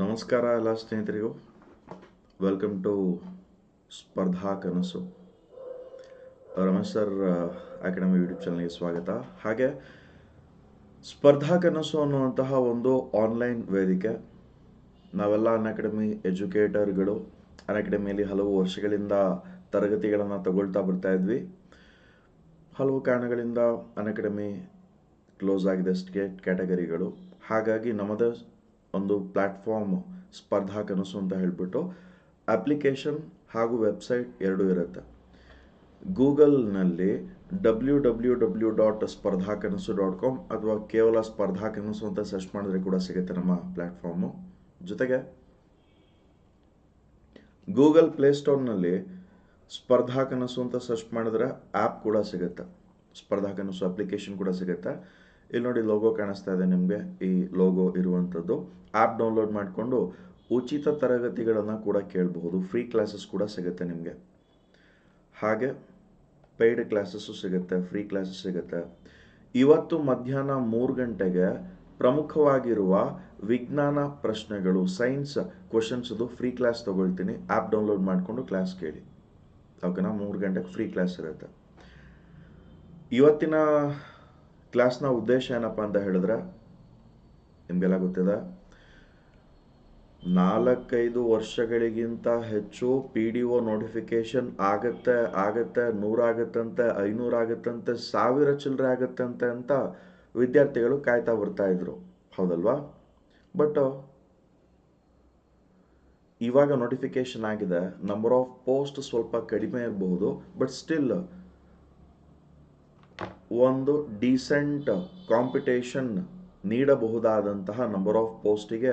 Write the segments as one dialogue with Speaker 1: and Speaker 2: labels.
Speaker 1: ನಮಸ್ಕಾರ ಎಲ್ಲ ಸ್ನೇಹಿತರಿಗೂ. ವೆಲ್ಕಮ್ ಟು ಸ್ಪರ್ಧಾ ಕನಸು. ರಮೇಶ್ ಸರ್ ಅಕಾಡೆಮಿ ಯೂಟ್ಯೂಬ್ ಚಾನಲ್ಗೆ ಸ್ವಾಗತ. ಹಾಗೆ ಸ್ಪರ್ಧಾ ಕನಸು ಅನ್ನುವಂತಹ ಒಂದು ಆನ್ಲೈನ್ ವೇದಿಕೆ. ನಾವೆಲ್ಲ ಅನ್ ಅಕಾಡೆಮಿ ಎಜುಕೇಟರ್ಗಳು ಅನ್ ಅಕಾಡೆಮಿಯಲ್ಲಿ ಹಲವು ವರ್ಷಗಳಿಂದ ತರಗತಿಗಳನ್ನು ತಗೊಳ್ತಾ ಬರ್ತಾ ಇದ್ವಿ. ಹಲವು ಕಾರಣಗಳಿಂದ ಅನ್ ಅಕಾಡೆಮಿ ಕ್ಲೋಸ್ ಆಗಿದೆ ಸ್ಟೇಟ್ ಕ್ಯಾಟಗರಿಗಳು ಹಾಗಾಗಿ ನಮ್ಮದೇ ಒಂದು ಪ್ಲಾಟ್ಫಾರ್ಮ್ ಸ್ಪರ್ಧಾ ಕನಸು ಅಂತ ಹೇಳಿಬಿಟ್ಟು ಅಪ್ಲಿಕೇಶನ್ ಹಾಗೂ ವೆಬ್ಸೈಟ್ ಎರಡೂ ಇರುತ್ತೆ. ಗೂಗಲ್ನಲ್ಲಿ ಡಬ್ಲ್ಯೂ ಡಬ್ಲ್ಯೂ ಡಬ್ಲ್ಯೂ ಡಾಟ್ ಸ್ಪರ್ಧಾ ಕನಸು ಡಾಟ್ ಕಾಮ್ ಅಥವಾ ಕೇವಲ ಸ್ಪರ್ಧಾ ಕನಸು ಅಂತ ಸರ್ಚ್ ಮಾಡಿದ್ರೆ ಕೂಡ ಸಿಗುತ್ತೆ ನಮ್ಮ ಪ್ಲ್ಯಾಟ್ಫಾರ್ಮು ಜೊತೆಗೆ ಗೂಗಲ್ ಪ್ಲೇಸ್ಟೋರ್ನಲ್ಲಿ ಸ್ಪರ್ಧಾ ಕನಸು ಅಂತ ಸರ್ಚ್ ಮಾಡಿದ್ರೆ ಆ್ಯಪ್ ಕೂಡ ಸಿಗುತ್ತೆ. ಸ್ಪರ್ಧಾ ಕನಸು ಅಪ್ಲಿಕೇಶನ್ ಕೂಡ ಸಿಗುತ್ತೆ. ಇಲ್ಲಿ ನೋಡಿ ಲೋಗೋ ಕಾಣಿಸ್ತಾ ಇದೆ ನಿಮಗೆ, ಈ ಲೋಗೋ ಇರುವಂಥದ್ದು ಆ್ಯಪ್ ಡೌನ್ಲೋಡ್ ಮಾಡಿಕೊಂಡು ಉಚಿತ ತರಗತಿಗಳನ್ನು ಕೂಡ ಕೇಳಬಹುದು. ಫ್ರೀ ಕ್ಲಾಸಸ್ ಕೂಡ ಸಿಗುತ್ತೆ ನಿಮಗೆ. ಹಾಗೆ ಪೇಯ್ಡ್ ಕ್ಲಾಸಸ್ಸು ಸಿಗುತ್ತೆ ಫ್ರೀ ಕ್ಲಾಸಸ್ ಸಿಗುತ್ತೆ. ಇವತ್ತು ಮಧ್ಯಾಹ್ನ ಮೂರು ಗಂಟೆಗೆ ಪ್ರಮುಖವಾಗಿರುವ ವಿಜ್ಞಾನ ಪ್ರಶ್ನೆಗಳು ಸೈನ್ಸ್ ಕ್ವಶನ್ಸ್ದು ಫ್ರೀ ಕ್ಲಾಸ್ ತೊಗೊಳ್ತೀನಿ. ಆ್ಯಪ್ ಡೌನ್ಲೋಡ್ ಮಾಡಿಕೊಂಡು ಕ್ಲಾಸ್ ಕೇಳಿ. ಓಕೆನಾ ಮೂರು ಗಂಟೆಗೆ ಫ್ರೀ ಕ್ಲಾಸ್ ಇರುತ್ತೆ. ಇವತ್ತಿನ ಕ್ಲಾಸ್ನ ಉದ್ದೇಶ ಏನಪ್ಪ ಅಂತ ಹೇಳಿದ್ರೆ, ನಿಮಗೆಲ್ಲ ಗೊತ್ತಿದೆ, ನಾಲ್ಕೈದು ವರ್ಷಗಳಿಗಿಂತ ಹೆಚ್ಚು ಪಿ ಡಿ ಒ ನೋಟಿಫಿಕೇಶನ್ ಆಗತ್ತೆ ಆಗತ್ತೆ ನೂರಾಗತ್ತಂತೆ ಐನೂರಾಗತ್ತಂತೆ ಸಾವಿರ ಚಿಲ್ಲರೆ ಆಗತ್ತಂತೆ ಅಂತ ವಿದ್ಯಾರ್ಥಿಗಳು ಕಾಯ್ತಾ ಬರ್ತಾ ಇದ್ರು. ಹೌದಲ್ವಾ? ಬಟ್ ಇವಾಗ ನೋಟಿಫಿಕೇಶನ್ ಆಗಿದೆ ನಂಬರ್ ಆಫ್ ಪೋಸ್ಟ್ ಸ್ವಲ್ಪ ಕಡಿಮೆ ಇರಬಹುದು ಬಟ್ ಸ್ಟಿಲ್ ಒಂದು ಡೀಸೆಂಟ್ ಕಾಂಪಿಟೇಷನ್ ನೀಡಬಹುದಾದಂತಹ ನಂಬರ್ ಆಫ್ ಪೋಸ್ಟಿಗೆ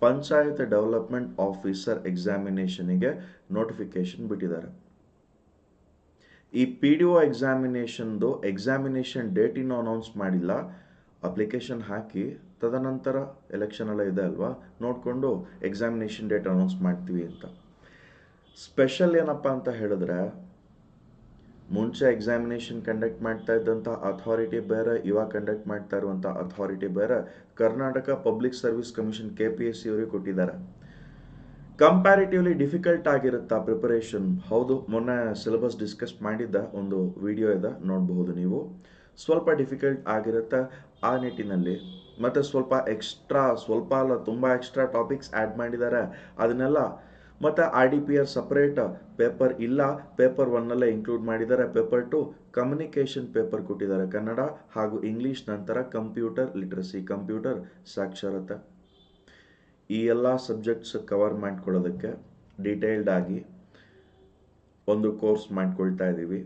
Speaker 1: ಪಂಚಾಯತ್ ಡೆವಲಪ್ಮೆಂಟ್ ಆಫೀಸರ್ ಎಕ್ಸಾಮಿನೇಷನಿಗೆ ನೋಟಿಫಿಕೇಶನ್ ಬಿಟ್ಟಿದ್ದಾರೆ. ಈ ಪಿ ಡಿ ಒ ಎಕ್ಸಾಮಿನೇಷನ್ದು ಎಕ್ಸಾಮಿನೇಷನ್ ಡೇಟ್ ಇನ್ನೂ ಅನೌನ್ಸ್ ಮಾಡಿಲ್ಲ. ಅಪ್ಲಿಕೇಶನ್ ಹಾಕಿ ತದನಂತರ ಎಲೆಕ್ಷನ್ ಎಲ್ಲ ಇದೆ ಅಲ್ವಾ? ನೋಡಿಕೊಂಡು ಎಕ್ಸಾಮಿನೇಷನ್ ಡೇಟ್ ಅನೌನ್ಸ್ ಮಾಡ್ತೀವಿ ಅಂತ. ಸ್ಪೆಷಲ್ ಏನಪ್ಪ ಅಂತ ಹೇಳಿದ್ರೆ ಮುಂಚೆ ಎಕ್ಸಾಮಿನೇಷನ್ ಕಂಡಕ್ಟ್ ಮಾಡ್ತಾ ಇದ್ದಂಥ ಅಥಾರಿಟಿ ಬೇರೆ, ಇವಾಗ ಕಂಡಕ್ಟ್ ಮಾಡ್ತಾ ಇರುವಂಥ ಅಥಾರಿಟಿ ಬೇರೆ, Karnataka public service commission K P S C ಕೊಟ್ಟಿದ್ದಾರೆ. ಕಂಪ್ಯಾರಿಟಿವ್ಲಿ ಡಿಫಿಕಲ್ಟ್ ಆಗಿರುತ್ತಾ ಪ್ರಿಪರೇಷನ್ ಹೌದು, ಮೊನ್ನೆ ಸಿಲೆಬಸ್ ಡಿಸ್ಕಸ್ ಮಾಡಿದ್ದ ಒಂದು ವಿಡಿಯೋ ಇದೆ, ನೋಡಬಹುದು ನೀವು. ಸ್ವಲ್ಪ ಡಿಫಿಕಲ್ಟ್ ಆಗಿರುತ್ತೆ ಆ ನಿಟ್ಟಿನಲ್ಲಿ. ಮತ್ತು ಸ್ವಲ್ಪ ಎಕ್ಸ್ಟ್ರಾ ಸ್ವಲ್ಪ ಅಲ್ಲ, ತುಂಬ ಎಕ್ಸ್ಟ್ರಾ ಟಾಪಿಕ್ಸ್ ಆ್ಯಡ್ ಮಾಡಿದ್ದಾರೆ. ಅದನ್ನೆಲ್ಲ ಮತ್ತು R D P R separate paper ಇಲ್ಲ. ಪೇಪರ್ ಒನ್ನಲ್ಲೇ ಇನ್ಕ್ಲೂಡ್ ಮಾಡಿದ್ದಾರೆ. ಪೇಪರ್ ಟು ಕಮ್ಯುನಿಕೇಷನ್ ಪೇಪರ್ ಕೊಟ್ಟಿದ್ದಾರೆ. ಕನ್ನಡ ಹಾಗೂ ಇಂಗ್ಲೀಷ್ ನಂತರ ಕಂಪ್ಯೂಟರ್ ಲಿಟ್ರಸಿ ಕಂಪ್ಯೂಟರ್ ಸಾಕ್ಷರತೆ. ಈ ಎಲ್ಲ ಸಬ್ಜೆಕ್ಟ್ಸ್ ಕವರ್ ಮಾಡ್ಕೊಳ್ಳೋದಕ್ಕೆ ಡೀಟೇಲ್ಡ್ ಆಗಿ ಒಂದು ಕೋರ್ಸ್ ಮಾಡ್ಕೊಳ್ತಾ ಇದ್ದೀವಿ.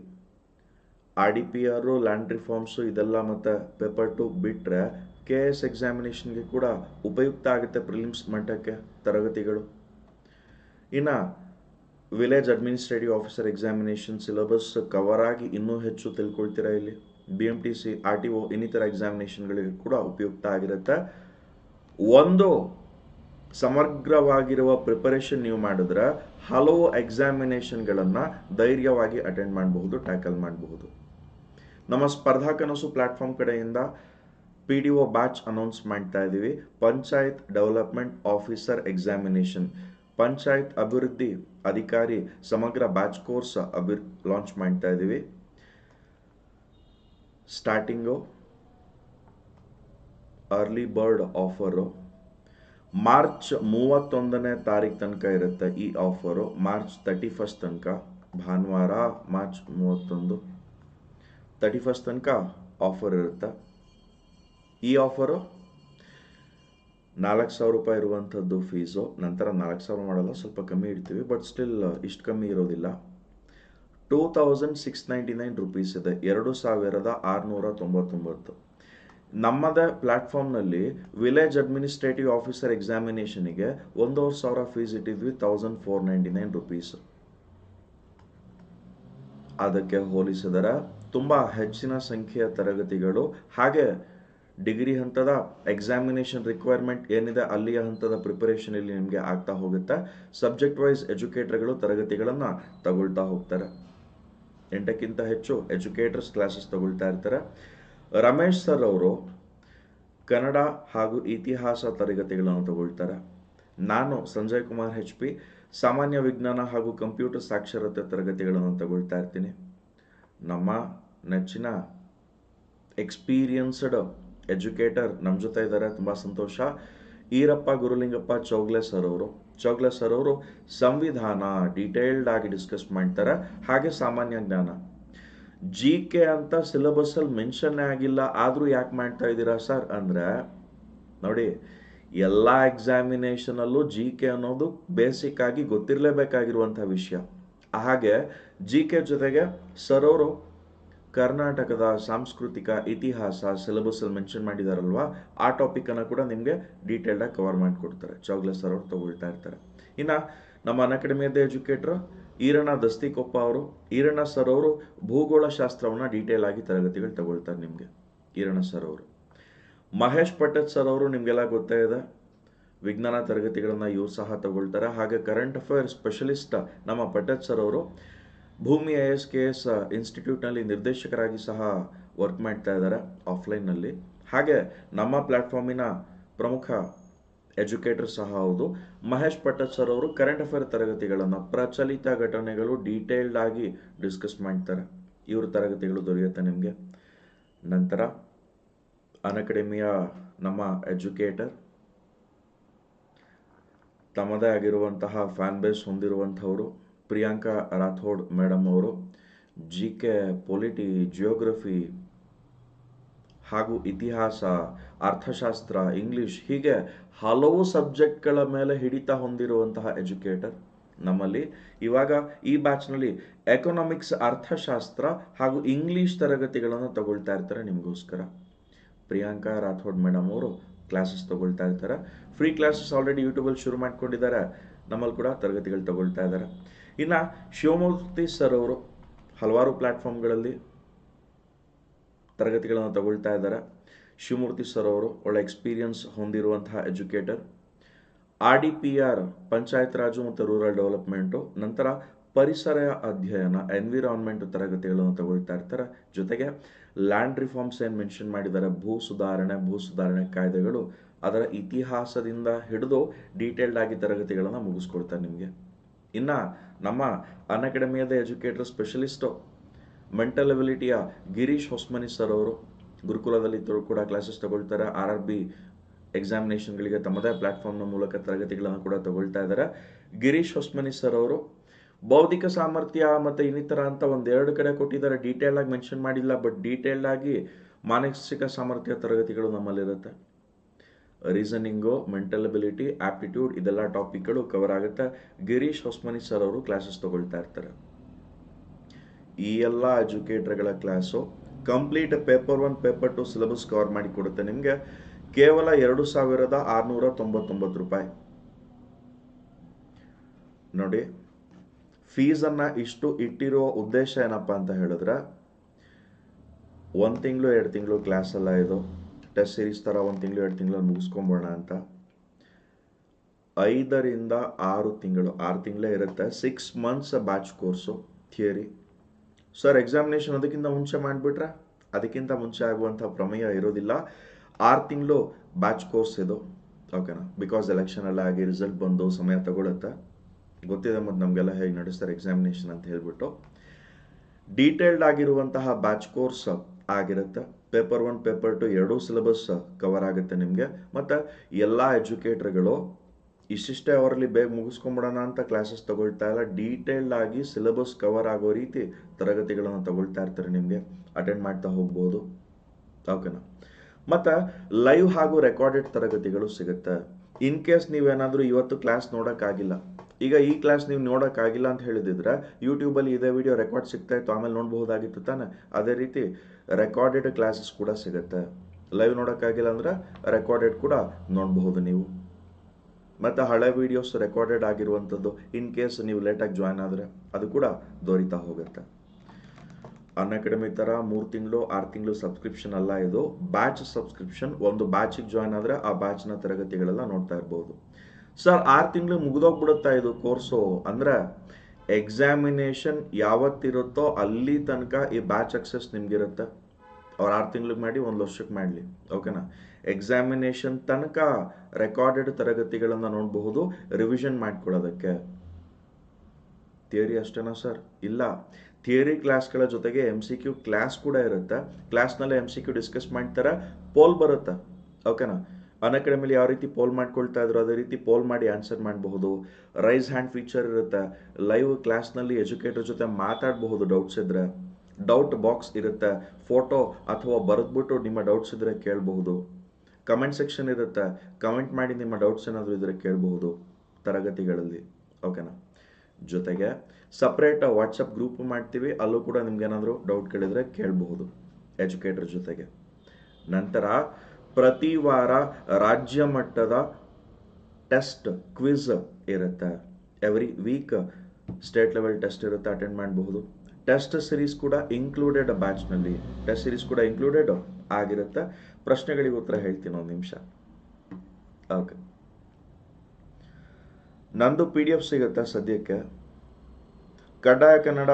Speaker 1: R D P R land reforms ಇದೆಲ್ಲ ಮತ್ತು ಪೇಪರ್ ಟು ಬಿಟ್ಟರೆ ಕೆ ಎಸ್ ಎಕ್ಸಾಮಿನೇಷನ್ಗೆ ಕೂಡ ಉಪಯುಕ್ತ ಆಗುತ್ತೆ ಪ್ರಿಲಿಮ್ಸ್ ಮಟ್ಟಕ್ಕೆ ತರಗತಿಗಳು. ಇನ್ನು village administrative officer examination syllabus cover ಆಗಿ ಇನ್ನೂ ಹೆಚ್ಚು ತಿಳ್ಕೊಳ್ತೀರಾ ಇಲ್ಲಿ? B M T C R T O ಇನ್ನಿತರ ಎಕ್ಸಾಮಿನೇಷನ್ಗಳಿಗೆ ಕೂಡ ಉಪಯುಕ್ತ ಆಗಿರುತ್ತೆ. ಒಂದು, ಸಮಗ್ರವಾಗಿರುವ ಪ್ರಿಪರೇಷನ್ ನೀವು ಮಾಡಿದ್ರೆ ಹಲವು ಎಕ್ಸಾಮಿನೇಷನ್ಗಳನ್ನು ಧೈರ್ಯವಾಗಿ ಅಟೆಂಡ್ ಮಾಡಬಹುದು ಟ್ಯಾಕಲ್ ಮಾಡಬಹುದು. ನಮ್ಮ ಸ್ಪರ್ಧಾ ಕನಸು ಪ್ಲಾಟ್ಫಾರ್ಮ್ ಕಡೆಯಿಂದ P D O batch announce ಮಾಡ್ತಾ ಇದ್ದೀವಿ panchayat development officer examination panchayat ಅಭಿವೃದ್ಧಿ ಅಧಿಕಾರಿ ಸಮಗ್ರ ಬ್ಯಾಚ್ ಕೋರ್ಸ್ ಅಭಿ ಲಾಂಚ್ ಮಾಡ್ತಾ ಇದ್ದೀವಿ starting early bird offer March ಮೂವತ್ತೊಂದನೇ ತಾರೀಕು ತನಕ ಇರುತ್ತೆ ಈ ಆಫರು ಮಾರ್ಚ್ ತರ್ಟಿ ಫಸ್ಟ್ ತನಕ, ಭಾನುವಾರ ಮಾರ್ಚ್ ಮೂವತ್ತೊಂದು ತರ್ಟಿ ಫಸ್ಟ್ ತನಕ ಆಫರ್ ಇರುತ್ತೆ. ಈ ಆಫರು ನಾಲ್ಕು ಸಾವಿರ ರೂಪಾಯಿ ಇರುವಂಥದ್ದು ಫೀಸು ನಂತರ ನಾಲ್ಕು ಸಾವಿರ ಮಾಡಲ್ಲ, ಸ್ವಲ್ಪ ಕಮ್ಮಿ ಇಡ್ತೀವಿ ಬಟ್ ಸ್ಟಿಲ್ ಇಷ್ಟು ಕಮ್ಮಿ ಇರೋದಿಲ್ಲ. Two thousand six ninety nine rupees ಇದೆ, ಎರಡು ಸಾವಿರದ ಆರುನೂರ ತೊಂಬತ್ತೊಂಬತ್ತು. ನಮ್ಮದೇ ಪ್ಲ್ಯಾಟ್ಫಾರ್ಮ್ನಲ್ಲಿ ವಿಲೇಜ್ ಅಡ್ಮಿನಿಸ್ಟ್ರೇಟಿವ್ ಆಫೀಸರ್ ಎಕ್ಸಾಮಿನೇಷನಿಗೆ ಒಂದೂವರೆ ಸಾವಿರ fees ಇಟ್ಟಿದ್ವಿ thousand four ninety nine rupees ಅದಕ್ಕೆ ಹೋಲಿಸಿದರೆ, ತುಂಬ ಹೆಚ್ಚಿನ ಸಂಖ್ಯೆಯ ತರಗತಿಗಳು, ಹಾಗೆ ಡಿಗ್ರಿ ಹಂತದ ಎಕ್ಸಾಮಿನೇಷನ್ ರಿಕ್ವೈರ್ಮೆಂಟ್ ಏನಿದೆ ಅಲ್ಲಿಯ ಹಂತದ ಪ್ರಿಪರೇಷನ್ ಇಲ್ಲಿ ನಿಮಗೆ ಆಗ್ತಾ ಹೋಗುತ್ತೆ. ಸಬ್ಜೆಕ್ಟ್ ವೈಸ್ ಎಜುಕೇಟರ್ಗಳು ತರಗತಿಗಳನ್ನು ತಗೊಳ್ತಾ ಹೋಗ್ತಾರೆ. ಎಂಟಕ್ಕಿಂತ ಹೆಚ್ಚು ಎಜುಕೇಟರ್ಸ್ ಕ್ಲಾಸಸ್ ತಗೊಳ್ತಾ ಇರ್ತಾರೆ. ರಮೇಶ್ ಸರ್ ಅವರು ಕನ್ನಡ ಹಾಗೂ ಇತಿಹಾಸ ತರಗತಿಗಳನ್ನು ತಗೊಳ್ತಾರೆ. ನಾನು ಸಂಜಯ್ ಕುಮಾರ್ ಹೆಚ್ ಪಿ ಸಾಮಾನ್ಯ ವಿಜ್ಞಾನ ಹಾಗೂ ಕಂಪ್ಯೂಟರ್ ಸಾಕ್ಷರತೆ ತರಗತಿಗಳನ್ನು ತಗೊಳ್ತಾ ಇರ್ತೀನಿ. ನಮ್ಮ ನೆಚ್ಚಿನ ಎಕ್ಸ್ಪೀರಿಯನ್ಸ್ಡ್ ಎಜುಕೇಟರ್ ನಮ್ಮ ಜೊತೆ ಇದ್ದಾರೆ, ತುಂಬ ಸಂತೋಷ. ಈರಪ್ಪ ಗುರುಲಿಂಗಪ್ಪ ಚೌಗ್ಲೆ ಸರ್ ಅವರು. ಚೌಗ್ಲೆ ಸರ್ ಅವರು ಸಂವಿಧಾನ ಡೀಟೇಲ್ಡ್ ಆಗಿ ಡಿಸ್ಕಸ್ ಮಾಡ್ತಾರೆ, ಹಾಗೆ ಸಾಮಾನ್ಯ ಜ್ಞಾನ. ಜಿ ಕೆ ಅಂತ ಸಿಲೆಬಸ್ ಅಲ್ಲಿ ಮೆನ್ಷನ್ ಆಗಿಲ್ಲ, ಆದ್ರೂ ಯಾಕೆ ಮಾಡ್ತಾ ಇದ್ದೀರಾ ಸರ್ ಅಂದ್ರೆ, ನೋಡಿ, ಎಲ್ಲ ಎಕ್ಸಾಮಿನೇಷನ್ ಅಲ್ಲೂ ಜಿ ಕೆ ಅನ್ನೋದು ಬೇಸಿಕ್ ಆಗಿ ಗೊತ್ತಿರಲೇಬೇಕಾಗಿರುವಂಥ ವಿಷಯ. ಹಾಗೆ ಜಿ ಕೆ ಜೊತೆಗೆ ಸರ್ ಅವರು ಕರ್ನಾಟಕದ ಸಾಂಸ್ಕೃತಿಕ ಇತಿಹಾಸ ಸಿಲೆಬಸ್ ಅಲ್ಲಿ ಮೆನ್ಷನ್ ಮಾಡಿದಾರಲ್ವಾ? ಆ ಟಾಪಿಕ್ ಅನ್ನ ಕೂಡ ನಿಮಗೆ ಡೀಟೇಲ್ಡಾಗಿ ಕವರ್ ಮಾಡಿಕೊಡ್ತಾರೆ. ಚೌಗ್ಲೆ ಸರ್ ಅವರು ತಗೊಳ್ತಾ ಇರ್ತಾರೆ. ಇನ್ನ ನಮ್ಮ ಅನ್ಅಕಾಡೆಮಿಯದ ಎಜುಕೇಟರ್ ಈರಣ್ಣ ದಸ್ತಿಕೊಪ್ಪ ಅವರು, ಈರಣ್ಣ ಸರ್ ಅವರು ಭೂಗೋಳ ಶಾಸ್ತ್ರವನ್ನ ಡೀಟೇಲ್ ಆಗಿ ತರಗತಿಗಳು ತಗೊಳ್ತಾರೆ ನಿಮಗೆ, ಈರಣ್ಣ ಸರ್ ಅವರು. ಮಹೇಶ್ ಪಟೇಲ್ ಸರ್ ಅವರು ನಿಮಗೆಲ್ಲ ಗೊತ್ತೇ ಇದೆ. ವಿಜ್ಞಾನ ತರಗತಿಗಳನ್ನ ಇವರು ಸಹ ತಗೊಳ್ತಾರೆ. ಹಾಗೆ ಕರೆಂಟ್ ಅಫೇರ್ ಸ್ಪೆಷಲಿಸ್ಟ್ ನಮ್ಮ ಪಟೇಲ್ ಸರ್ ಅವರು Bhoomi I S K S ಇನ್ಸ್ಟಿಟ್ಯೂಟ್ನಲ್ಲಿ ನಿರ್ದೇಶಕರಾಗಿ ಸಹ ವರ್ಕ್ ಮಾಡ್ತಾ ಇದ್ದಾರೆ ಆಫ್ಲೈನ್ನಲ್ಲಿ. ಹಾಗೆ ನಮ್ಮ ಪ್ಲ್ಯಾಟ್ಫಾರ್ಮಿನ ಪ್ರಮುಖ ಎಜುಕೇಟರ್ ಸಹ ಹೌದು. ಮಹೇಶ್ ಪಟ್ಟದ್ ಸರ್ ಅವರು ಕರೆಂಟ್ ಅಫೇರ್ ತರಗತಿಗಳನ್ನು, ಪ್ರಚಲಿತ ಘಟನೆಗಳು ಡೀಟೇಲ್ಡ್ ಆಗಿ ಡಿಸ್ಕಸ್ ಮಾಡ್ತಾರೆ. ಇವ್ರ ತರಗತಿಗಳು ದೊರೆಯುತ್ತೆ ನಿಮಗೆ? ನಂತರ ಅನ್ಅಕಾಡೆಮಿಯ ನಮ್ಮ ಎಜುಕೇಟರ್, ತಮ್ಮದೇ ಆಗಿರುವಂತಹ ಫ್ಯಾನ್ ಬೇಸ್ ಹೊಂದಿರುವಂಥವರು ಪ್ರಿಯಾಂಕಾ ರಾಥೋಡ್ ಮೇಡಮ್ ಅವರು ಜಿ ಕೆ ಪೊಲಿಟಿ, ಜಿಯೋಗ್ರಫಿ ಹಾಗೂ ಇತಿಹಾಸ, ಅರ್ಥಶಾಸ್ತ್ರ, ಇಂಗ್ಲಿಷ್ ಹೀಗೆ ಹಲವು ಸಬ್ಜೆಕ್ಟ್ಗಳ ಮೇಲೆ ಹಿಡಿತ ಹೊಂದಿರುವಂತಹ ಎಜುಕೇಟರ್ ನಮ್ಮಲ್ಲಿ. ಇವಾಗ ಈ ಬ್ಯಾಚ್ನಲ್ಲಿ ಎಕನಾಮಿಕ್ಸ್, ಅರ್ಥಶಾಸ್ತ್ರ ಹಾಗೂ ಇಂಗ್ಲಿಷ್ ತರಗತಿಗಳನ್ನು ತಗೊಳ್ತಾ ಇರ್ತಾರೆ ನಿಮಗೋಸ್ಕರ. ಪ್ರಿಯಾಂಕಾ ರಾಥೋಡ್ ಮೇಡಮ್ ಅವರು ಕ್ಲಾಸಸ್ ತಗೊಳ್ತಾ ಇರ್ತಾರೆ. ಫ್ರೀ ಕ್ಲಾಸಸ್ ಆಲ್ರೆಡಿ ಯೂಟ್ಯೂಬಲ್ಲಿ ಶುರು ಮಾಡ್ಕೊಂಡಿದ್ದಾರೆ. ನಮ್ಮಲ್ಲಿ ಕೂಡ ತರಗತಿಗಳು ತಗೊಳ್ತಾ ಇದ್ದಾರೆ. ಇನ್ನು ಶಿವಮೂರ್ತಿ ಸರ್ ಅವರು ಹಲವಾರು ಪ್ಲ್ಯಾಟ್ಫಾರ್ಮ್ಗಳಲ್ಲಿ ತರಗತಿಗಳನ್ನು ತಗೊಳ್ತಾ ಇದ್ದಾರೆ. ಶಿವಮೂರ್ತಿ ಸರ್ ಅವರು ಒಳ್ಳೆ ಎಕ್ಸ್ಪೀರಿಯನ್ಸ್ ಹೊಂದಿರುವಂತಹ educator R D P R, panchayat Raj ಮತ್ತು ರೂರಲ್ ಡೆವಲಪ್ಮೆಂಟು ನಂತರ ಪರಿಸರ ಅಧ್ಯಯನ ಎನ್ವಿರಾನ್ಮೆಂಟ್ ತರಗತಿಗಳನ್ನು ತಗೊಳ್ತಾ ಇರ್ತಾರೆ. ಜೊತೆಗೆ ಲ್ಯಾಂಡ್ ರಿಫಾರ್ಮ್ಸ್ ಏನು ಮೆನ್ಷನ್ ಮಾಡಿದ್ದಾರೆ, ಭೂ ಸುಧಾರಣೆ ಭೂ ಸುಧಾರಣೆ ಕಾಯ್ದೆಗಳು, ಅದರ ಇತಿಹಾಸದಿಂದ ಹಿಡಿದು ಡೀಟೇಲ್ಡ್ ಆಗಿ ತರಗತಿಗಳನ್ನು ಮುಗಿಸ್ಕೊಡ್ತಾರೆ ನಿಮಗೆ. ಇನ್ನು ನಮ್ಮ ಅನ್ಅಕಾಡೆಮಿಯದ ಎಜುಕೇಟರ್ ಸ್ಪೆಷಲಿಸ್ಟು, ಮೆಂಟಲ್ ಎಬಿಲಿಟಿಯ ಗಿರೀಶ್ ಹೊಸ್ಮನಿ ಸರ್ ಅವರು, ಗುರುಕುಲದಲ್ಲಿ ಕೂಡ ಕ್ಲಾಸಸ್ ತಗೊಳ್ತಾರೆ. ಆರ್ ಆರ್ ಬಿ ಎಕ್ಸಾಮಿನೇಷನ್ಗಳಿಗೆ ತಮ್ಮದೇ ಪ್ಲಾಟ್ಫಾರ್ಮ್ನ ಮೂಲಕ ತರಗತಿಗಳನ್ನು ಕೂಡ ತಗೊಳ್ತಾ ಇದ್ದಾರೆ. ಗಿರೀಶ್ ಹೊಸ್ಮನಿ ಸರ್ ಅವರು, ಬೌದ್ಧಿಕ ಸಾಮರ್ಥ್ಯ ಮತ್ತು ಇನ್ನಿತರ ಅಂತ ಒಂದೆರಡು ಕಡೆ ಕೊಟ್ಟಿದ್ದಾರೆ. ಡೀಟೇಲ್ ಆಗಿ ಮೆನ್ಷನ್ ಮಾಡಿಲ್ಲ ಬಟ್ ಡೀಟೇಲ್ಡ್ ಆಗಿ ಮಾನಸಿಕ ಸಾಮರ್ಥ್ಯ ತರಗತಿಗಳು ನಮ್ಮಲ್ಲಿರುತ್ತೆ. ರೀಸನಿಂಗು ಮೆಂಟಲ್ ಅಬಿಲಿಟಿ ಆಪ್ಟಿಟ್ಯೂಡ್ ಇದೆಲ್ಲ ಟಾಪಿಕ್ಗಳು ಕವರ್ ಆಗುತ್ತೆ. ಗಿರೀಶ್ ಹೊಸ್ಮನಿ ಸರ್ ಅವರು ಕ್ಲಾಸಸ್ ತಗೊಳ್ತಾ ಇರ್ತಾರೆ. ಈ ಎಲ್ಲ ಎಜುಕೇಟರ್ಗಳ class complete paper one paper two syllabus cover ಮಾಡಿ ಕೊಡುತ್ತೆ ನಿಮಗೆ. ಕೇವಲ ಎರಡು ಸಾವಿರದ ಆರುನೂರ ತೊಂಬತ್ತೊಂಬತ್ತು ರೂಪಾಯಿ. ನೋಡಿ ಫೀಸನ್ನು ಇಷ್ಟು ಇಟ್ಟಿರೋ ಉದ್ದೇಶ ಏನಪ್ಪ ಅಂತ ಹೇಳಿದ್ರೆ, ಒಂದು ತಿಂಗಳು, ಎರಡು ತಿಂಗಳು ಕ್ಲಾಸ್ ಎಲ್ಲ ಇದು. ಟೆಸ್ಟ್ ಸೀರೀಸ್ ಥರ ಒಂದು ತಿಂಗಳು, ಎರಡು ತಿಂಗಳು ಮುಗಿಸ್ಕೊಂಬೋಣ ಅಂತ. ಐದರಿಂದ ಆರು ತಿಂಗಳು, ಆರು ತಿಂಗಳೇ ಇರುತ್ತೆ. Six months batch course theory sir examination ಅದಕ್ಕಿಂತ ಮುಂಚೆ ಮಾಡಿಬಿಟ್ರೆ ಅದಕ್ಕಿಂತ ಮುಂಚೆ ಆಗುವಂಥ ಪ್ರಮೇಯ ಇರೋದಿಲ್ಲ. ಆರು ತಿಂಗಳು ಬ್ಯಾಚ್ ಕೋರ್ಸ್ ಇದು ಓಕೆನಾ ಬಿಕಾಸ್ ಎಲೆಕ್ಷನ್ ಎಲ್ಲ ಆಗಿ ರಿಸಲ್ಟ್ ಬಂದು ಸಮಯ ತಗೊಳುತ್ತೆ. ಗೊತ್ತಿದೆ ಮತ್ತು ನಮಗೆಲ್ಲ ಹೇಗೆ ನಡೆಸ್ತಾರೆ ಎಕ್ಸಾಮಿನೇಷನ್ ಅಂತ ಹೇಳಿಬಿಟ್ಟು. ಡೀಟೇಲ್ಡ್ ಆಗಿರುವಂತಹ ಬ್ಯಾಚ್ ಕೋರ್ಸ್ ಆಗಿರುತ್ತೆ. ಪೇಪರ್ ಒನ್, ಪೇಪರ್ ಟು ಎರಡೂ ಸಿಲೆಬಸ್ ಕವರ್ ಆಗುತ್ತೆ ನಿಮಗೆ. ಮತ್ತು ಎಲ್ಲ ಎಜುಕೇಟ್ರ್ಗಳು ಇಷ್ಟಿಷ್ಟೇ ಅವರಲ್ಲಿ ಬೇಗ ಮುಗಿಸ್ಕೊಂಬಿಡೋಣ ಅಂತ ಕ್ಲಾಸಸ್ ತಗೊಳ್ತಾ ಇಲ್ಲ. ಡೀಟೇಲ್ಡ್ ಆಗಿ ಸಿಲೆಬಸ್ ಕವರ್ ಆಗೋ ರೀತಿ ತರಗತಿಗಳನ್ನು ತಗೊಳ್ತಾ ಇರ್ತಾರೆ ನಿಮಗೆ. ಅಟೆಂಡ್ ಮಾಡ್ತಾ ಹೋಗ್ಬೋದು. ಓಕೆನಾ ಮತ್ತು ಲೈವ್ ಹಾಗೂ ರೆಕಾರ್ಡೆಡ್ ತರಗತಿಗಳು ಸಿಗುತ್ತೆ. ಇನ್ ಕೇಸ್ ನೀವೇನಾದರೂ ಇವತ್ತು ಕ್ಲಾಸ್ ನೋಡೋಕ್ಕಾಗಿಲ್ಲ ಈಗ ಈ ಕ್ಲಾಸ್ ನೀವು ನೋಡೋಕ್ಕಾಗಿಲ್ಲ ಅಂತ ಹೇಳಿದಿದ್ರೆ ಯೂಟ್ಯೂಬಲ್ಲಿ ಇದೇ ವಿಡಿಯೋ ರೆಕಾರ್ಡ್ ಸಿಗ್ತಾ ಇತ್ತು, ಆಮೇಲೆ ನೋಡಬಹುದಾಗಿತ್ತು ತಾನೆ. ಅದೇ ರೀತಿ ರೆಕಾರ್ಡೆಡ್ ಕ್ಲಾಸಸ್ ಕೂಡ ಸಿಗುತ್ತೆ. ಲೈವ್ ನೋಡೋಕ್ಕಾಗಿಲ್ಲ ಅಂದ್ರೆ ರೆಕಾರ್ಡೆಡ್ ಕೂಡ ನೋಡಬಹುದು ನೀವು. ಮತ್ತು ಹಳೆ ವಿಡಿಯೋಸ್ ರೆಕಾರ್ಡೆಡ್ ಆಗಿರುವಂಥದ್ದು ಇನ್ ಕೇಸ್ ನೀವು ಲೇಟಾಗಿ ಜಾಯ್ನ್ ಆದರೆ ಅದು ಕೂಡ ದೊರೀತಾ ಹೋಗುತ್ತೆ. ಅನ್ಅಕಾಡೆಮಿ ಥರ ಮೂರು ತಿಂಗಳು, ಆರು ತಿಂಗಳು ಸಬ್ಸ್ಕ್ರಿಪ್ಷನ್ ಅಲ್ಲ ಇದು. ಬ್ಯಾಚ್ ಸಬ್ಸ್ಕ್ರಿಪ್ಷನ್ ಒಂದು ಬ್ಯಾಚಿಗೆ ಜಾಯ್ನ್ ಆದರೆ ಆ ಬ್ಯಾಚ್ನ ತರಗತಿಗಳೆಲ್ಲ ನೋಡ್ತಾ ಇರ್ಬೋದು. ಸರ್, ಆರು ತಿಂಗಳು ಮುಗಿದೋಗ್ಬಿಡುತ್ತಾ ಇದು ಕೋರ್ಸು? ಅಂದರೆ ಎಕ್ಸಾಮಿನೇಷನ್ ಯಾವತ್ತಿರುತ್ತೋ ಅಲ್ಲಿ ತನಕ ಈ ಬ್ಯಾಚ್ ಅಕ್ಸೆಸ್ ನಿಮಗಿರುತ್ತೆ. ಅವ್ರು ಆರು ತಿಂಗ್ಳಿಗೆ ಮಾಡಿ, ಒಂದು ವರ್ಷಕ್ಕೆ ಮಾಡಲಿ. ಓಕೆನಾ? ಎಕ್ಸಾಮಿನೇಷನ್ ತನಕ ರೆಕಾರ್ಡೆಡ್ ತರಗತಿಗಳನ್ನು ನೋಡಬಹುದು ರಿವಿಷನ್ ಮಾಡ್ಕೊಳ್ಳೋದಕ್ಕೆ ಥಿಯರಿ ಅಷ್ಟೇನಾ ಸರ್? ಇಲ್ಲ. ಥಿಯರಿ ಕ್ಲಾಸ್ಗಳ ಜೊತೆಗೆ ಎಂ ಸಿ ಕ್ಯೂ ಕ್ಲಾಸ್ ಕೂಡ ಇರುತ್ತೆ. ಕ್ಲಾಸ್ನಲ್ಲೇ ಎಂ ಸಿ ಕ್ಯೂ ಡಿಸ್ಕಸ್ ಮಾಡ್ತಾರೆ. ಪೋಲ್ ಬರುತ್ತೆ. ಓಕೆನಾ? ಅನ್ಅಕಾಡೆಮಿಲಿ ಯಾವ ರೀತಿ ಪೋಲ್ ಮಾಡ್ಕೊಳ್ತಾ ಇದ್ರು, ಅದೇ ರೀತಿ ಪೋಲ್ ಮಾಡಿ ಆನ್ಸರ್ ಮಾಡಬಹುದು. ರೈಸ್ ಹ್ಯಾಂಡ್ ಫೀಚರ್ ಇರುತ್ತೆ. ಲೈವ್ ಕ್ಲಾಸ್ನಲ್ಲಿ ಎಜುಕೇಟರ್ ಜೊತೆ ಮಾತಾಡಬಹುದು ಡೌಟ್ಸ್ ಇದ್ರೆ. ಡೌಟ್ ಬಾಕ್ಸ್ ಇರುತ್ತೆ. ಫೋಟೋ ಅಥವಾ ಬರೆದ್ಬಿಟ್ಟು ನಿಮ್ಮ ಡೌಟ್ಸ್ ಇದ್ರೆ ಕೇಳಬಹುದು. ಕಮೆಂಟ್ ಸೆಕ್ಷನ್ ಇರುತ್ತೆ. ಕಮೆಂಟ್ ಮಾಡಿ ನಿಮ್ಮ ಡೌಟ್ಸ್ ಏನಾದರೂ ಇದ್ರೆ ಕೇಳಬಹುದು ತರಗತಿಗಳಲ್ಲಿ. ಓಕೆನಾ? ಜೊತೆಗೆ ಸಪ್ರೇಟ್ ವಾಟ್ಸಪ್ ಗ್ರೂಪ್ ಮಾಡ್ತೀವಿ. ಅಲ್ಲೂ ಕೂಡ ನಿಮ್ಗೆ ಏನಾದರೂ ಡೌಟ್ಗಳಿದ್ರೆ ಕೇಳಬಹುದು ಎಜುಕೇಟರ್ ಜೊತೆಗೆ. ನಂತರ ಪ್ರತಿ ವಾರ ರಾಜ್ಯ ಮಟ್ಟದ ಟೆಸ್ಟ್ ಕ್ವಿಜ್ ಇರುತ್ತೆ. Every week state level test ಇರುತ್ತೆ, ಅಟೆಂಡ್ ಮಾಡಬಹುದು. ಟೆಸ್ಟ್ ಸಿರೀಸ್ ಕೂಡ ಇನ್ಕ್ಲೂಡೆಡ್ ಬ್ಯಾಚ್ನಲ್ಲಿ ಟೆಸ್ಟ್ ಸಿರೀಸ್ ಕೂಡ ಇನ್ಕ್ಲೂಡೆಡ್ ಆಗಿರುತ್ತೆ. ಪ್ರಶ್ನೆಗಳಿಗೆ ಉತ್ತರ ಹೇಳ್ತೀನಿ ಒಂದು ನಿಮಿಷ. ಓಕೆ ನಂದು ಪಿ ಡಿ ಎಫ್ ಸಿಗುತ್ತೆ ಸದ್ಯಕ್ಕೆ? ಕಡ್ಡಾಯ ಕನ್ನಡ.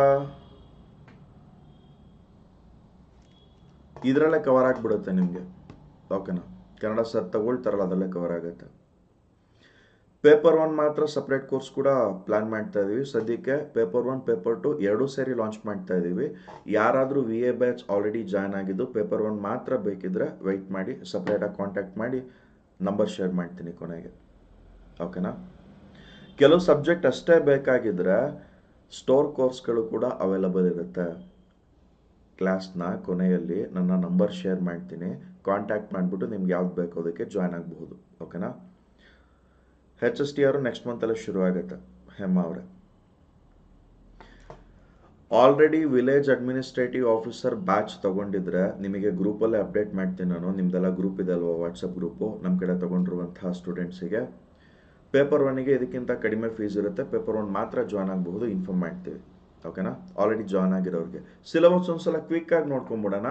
Speaker 1: ಇದರಲ್ಲೇ ಕವರ್ ಆಗಿಬಿಡುತ್ತೆ ನಿಮಗೆ. ಓಕೆನಾ? ಕನ್ನಡ ಸರ್ ತಗೊಳ್ತಾರಲ್ಲ ಅದರಲ್ಲೇ ಕವರ್ ಆಗುತ್ತೆ. ಪೇಪರ್ ಒನ್ ಮಾತ್ರ ಸಪ್ರೇಟ್ ಕೋರ್ಸ್ ಕೂಡ ಪ್ಲಾನ್ ಮಾಡ್ತಾ ಇದ್ದೀವಿ ಸದ್ಯಕ್ಕೆ ಪೇಪರ್ ಒನ್ ಪೇಪರ್ ಟು ಎರಡೂ ಸೇರಿ ಲಾಂಚ್ ಮಾಡ್ತಾ ಇದ್ದೀವಿ ಯಾರಾದರೂ V A batch already join ಆಗಿದ್ದು ಪೇಪರ್ ಒನ್ ಮಾತ್ರ ಬೇಕಿದ್ರೆ ವೆಯ್ಟ್ ಮಾಡಿ ಸಪ್ರೇಟಾಗಿ ಕಾಂಟ್ಯಾಕ್ಟ್ ಮಾಡಿ ನಂಬರ್ ಶೇರ್ ಮಾಡ್ತೀನಿ ಕೊನೆಗೆ. ಓಕೆನಾ? ಕೆಲವು ಸಬ್ಜೆಕ್ಟ್ ಅಷ್ಟೇ ಬೇಕಾಗಿದ್ರೆ ಸ್ಟೋರ್ ಕೋರ್ಸ್ಗಳು ಕೂಡ ಅವೈಲಬಲ್ ಇರುತ್ತೆ. ಕ್ಲಾಸ್ನ ಕೊನೆಯಲ್ಲಿ ನನ್ನ ನಂಬರ್ ಶೇರ್ ಮಾಡ್ತೀನಿ. ಕಾಂಟ್ಯಾಕ್ಟ್ ಮಾಡಿಬಿಟ್ಟು ನಿಮ್ಗೆ ಯಾವ್ದು ಬೇಕು ಅದಕ್ಕೆ ಜಾಯ್ನ್ ಆಗಬಹುದು ಓಕೆನಾ H S T R next ಮಂತಲ್ಲೇ ಶುರು ಆಗುತ್ತೆ, ಹೆಮ್ಮ ಅವರೇ. Already village administrative officer batch ತಗೊಂಡಿದ್ರೆ ನಿಮಗೆ ಗ್ರೂಪಲ್ಲೇ ಅಪ್ಡೇಟ್ ಮಾಡ್ತೀನಿ ನಾನು, ನಿಮ್ದೆಲ್ಲ ಗ್ರೂಪ್ ಇದೆ ಅಲ್ವಾ ವಾಟ್ಸಪ್ ಗ್ರೂಪು ನಮ್ಮ ಕಡೆ ತಗೊಂಡಿರುವಂತಹ ಸ್ಟೂಡೆಂಟ್ಸಿಗೆ ಪೇಪರ್ ಒನ್ನಿಗೆ ಇದಕ್ಕಿಂತ ಕಡಿಮೆ ಫೀಸ್ ಇರುತ್ತೆ ಪೇಪರ್ ಒನ್ ಮಾತ್ರ ಜಾಯ್ನ್ ಆಗಬಹುದು ಇನ್ಫಾರ್ಮ್ ಮಾಡ್ತೀವಿ ಓಕೆನಾ ಆಲ್ರೆಡಿ ಜಾಯ್ನ್ ಆಗಿರೋರಿಗೆ. ಸಿಲೆಬಸ್ ಒಂದ್ಸಲ ಕ್ವಿಕ್ ಆಗಿ ನೋಡ್ಕೊಂಬಿಡೋಣ.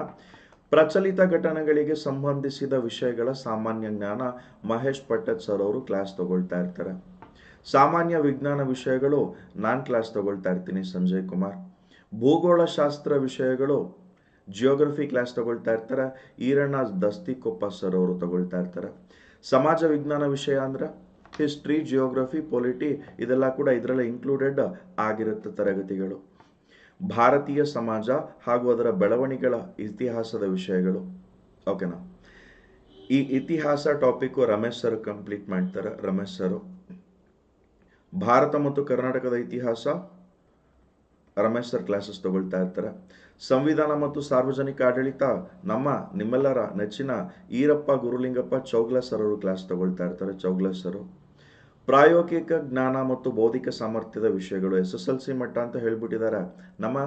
Speaker 1: ಪ್ರಚಲಿತ ಘಟನೆಗಳಿಗೆ ಸಂಬಂಧಿಸಿದ ವಿಷಯಗಳ ಸಾಮಾನ್ಯ ಜ್ಞಾನ ಮಹೇಶ್ ಪಟ್ಟದ್ ಸರ್ ಅವರು ಕ್ಲಾಸ್ ತಗೊಳ್ತಾ ಇರ್ತಾರೆ. ಸಾಮಾನ್ಯ ವಿಜ್ಞಾನ ವಿಷಯಗಳು ನಾನು ಕ್ಲಾಸ್ ತಗೊಳ್ತಾ ಇರ್ತೀನಿ ಸಂಜಯ್ ಕುಮಾರ್. ಭೂಗೋಳಶಾಸ್ತ್ರ ವಿಷಯಗಳು ಜಿಯೋಗ್ರಫಿ ಕ್ಲಾಸ್ ತಗೊಳ್ತಾ ಇರ್ತಾರೆ. ಈರಣ್ಣ ದಸ್ತಿಕೊಪ್ಪ ಸರ್ ಅವರು ತಗೊಳ್ತಾ ಇರ್ತಾರೆ. ಸಮಾಜ ವಿಜ್ಞಾನ ವಿಷಯ ಅಂದ್ರೆ ಹಿಸ್ಟ್ರಿ ಜಿಯೋಗ್ರಫಿ ಪೊಲಿಟಿ ಇದೆಲ್ಲ ಕೂಡ ಇದರಲ್ಲಿ ಇನ್ಕ್ಲೂಡೆಡ್ ಆಗಿರುತ್ತೆ ತರಗತಿಗಳು. ಭಾರತೀಯ ಸಮಾಜ ಹಾಗೂ ಅದರ ಬೆಳವಣಿಗೆಗಳ ಇತಿಹಾಸದ ವಿಷಯಗಳು. ಓಕೆನಾ ಈ ಇತಿಹಾಸ ಟಾಪಿಕ್ಕು ರಮೇಶ್ ಸರ್ ಕಂಪ್ಲೀಟ್ ಮಾಡ್ತಾರೆ. ರಮೇಶ್ ಸರ್ ಭಾರತ ಮತ್ತು ಕರ್ನಾಟಕದ ಇತಿಹಾಸ. ರಮೇಶ್ ಸರ್ ಕ್ಲಾಸಸ್ ತಗೊಳ್ತಾ ಇರ್ತಾರೆ. ಸಂವಿಧಾನ ಮತ್ತು ಸಾರ್ವಜನಿಕ ಆಡಳಿತ. ನಮ್ಮ, ನಿಮ್ಮೆಲ್ಲರ ನೆಚ್ಚಿನ ಈರಪ್ಪ, ಗುರುಲಿಂಗಪ್ಪ, ಚೌಗ್ಲಾ ಸರ್ ಅವರು ಕ್ಲಾಸ್ ತಗೊಳ್ತಾ ಇರ್ತಾರೆ. ಚೌಗ್ಲಾ ಸರ್ ಪ್ರಾಯೋಗಿಕ ಜ್ಞಾನ ಮತ್ತು ಬೌದ್ಧಿಕ ಸಾಮರ್ಥ್ಯದ ವಿಷಯಗಳು, ಎಸ್ ಎಸ್ ಎಲ್ ಸಿ ಮಟ್ಟ ಅಂತ ಹೇಳ್ಬಿಟ್ಟಿದ್ದಾರೆ. ನಮ್ಮ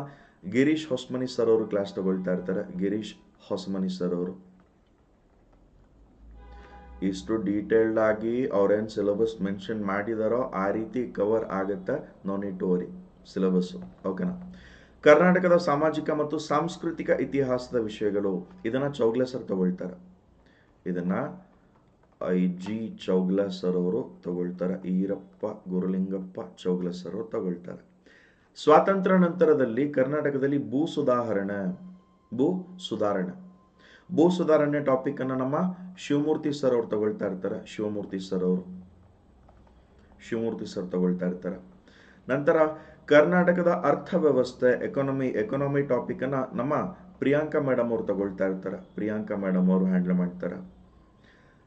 Speaker 1: ಗಿರೀಶ್ ಹೊಸ್ಮನಿ ಸರ್ ಅವರು ಕ್ಲಾಸ್ ತಗೊಳ್ತಾ ಇರ್ತಾರೆ. ಗಿರೀಶ್ ಹೊಸ್ಮನಿ ಸರ್ ಅವರು. ಇಷ್ಟು ಡೀಟೇಲ್ಡ್ ಆಗಿ ಅವ್ರೇನು ಸಿಲೆಬಸ್ ಮೆನ್ಷನ್ ಮಾಡಿದಾರೋ ಆ ರೀತಿ ಕವರ್ ಆಗುತ್ತೆ. No need to worry syllabus ಓಕೆನಾ ಕರ್ನಾಟಕದ ಸಾಮಾಜಿಕ ಮತ್ತು ಸಾಂಸ್ಕೃತಿಕ ಇತಿಹಾಸದ ವಿಷಯಗಳು, ಇದನ್ನ ಚೌಗ್ಲೆ ಸರ್ ತಗೊಳ್ತಾರೆ. ಇದನ್ನ ಐ ಜಿ ಚೌಗ್ಲ ಸರ್ ಅವರು ತಗೊಳ್ತಾರೆ. ಈರಪ್ಪ, ಗುರುಲಿಂಗಪ್ಪ ಚೌಗ್ಲಾ ಸರ್ ಅವರು ತಗೊಳ್ತಾರೆ. ಸ್ವಾತಂತ್ರ್ಯ ನಂತರದಲ್ಲಿ ಕರ್ನಾಟಕದಲ್ಲಿ ಭೂ ಸುಧಾರಣೆ ಭೂ ಸುಧಾರಣೆ. ಭೂ ಸುಧಾರಣೆ ಟಾಪಿಕ್ ಅನ್ನ ನಮ್ಮ ಶಿವಮೂರ್ತಿ ಸರ್ ಅವರು ತಗೊಳ್ತಾ ಇರ್ತಾರೆ. ಶಿವಮೂರ್ತಿ ಸರ್ ಅವರು. ಶಿವಮೂರ್ತಿ ಸರ್ ತಗೊಳ್ತಾ ಇರ್ತಾರೆ. ನಂತರ ಕರ್ನಾಟಕದ ಅರ್ಥವ್ಯವಸ್ಥೆ ಎಕಾನಮಿ ಎಕಾನಮಿ ಟಾಪಿಕ್ ಅನ್ನ ನಮ್ಮ ಪ್ರಿಯಾಂಕಾ ಮೇಡಮ್ ಅವರು ತಗೊಳ್ತಾ ಇರ್ತಾರೆ. ಪ್ರಿಯಾಂಕಾ ಮೇಡಮ್ ಅವರು ಹ್ಯಾಂಡಲ್ ಮಾಡ್ತಾರೆ.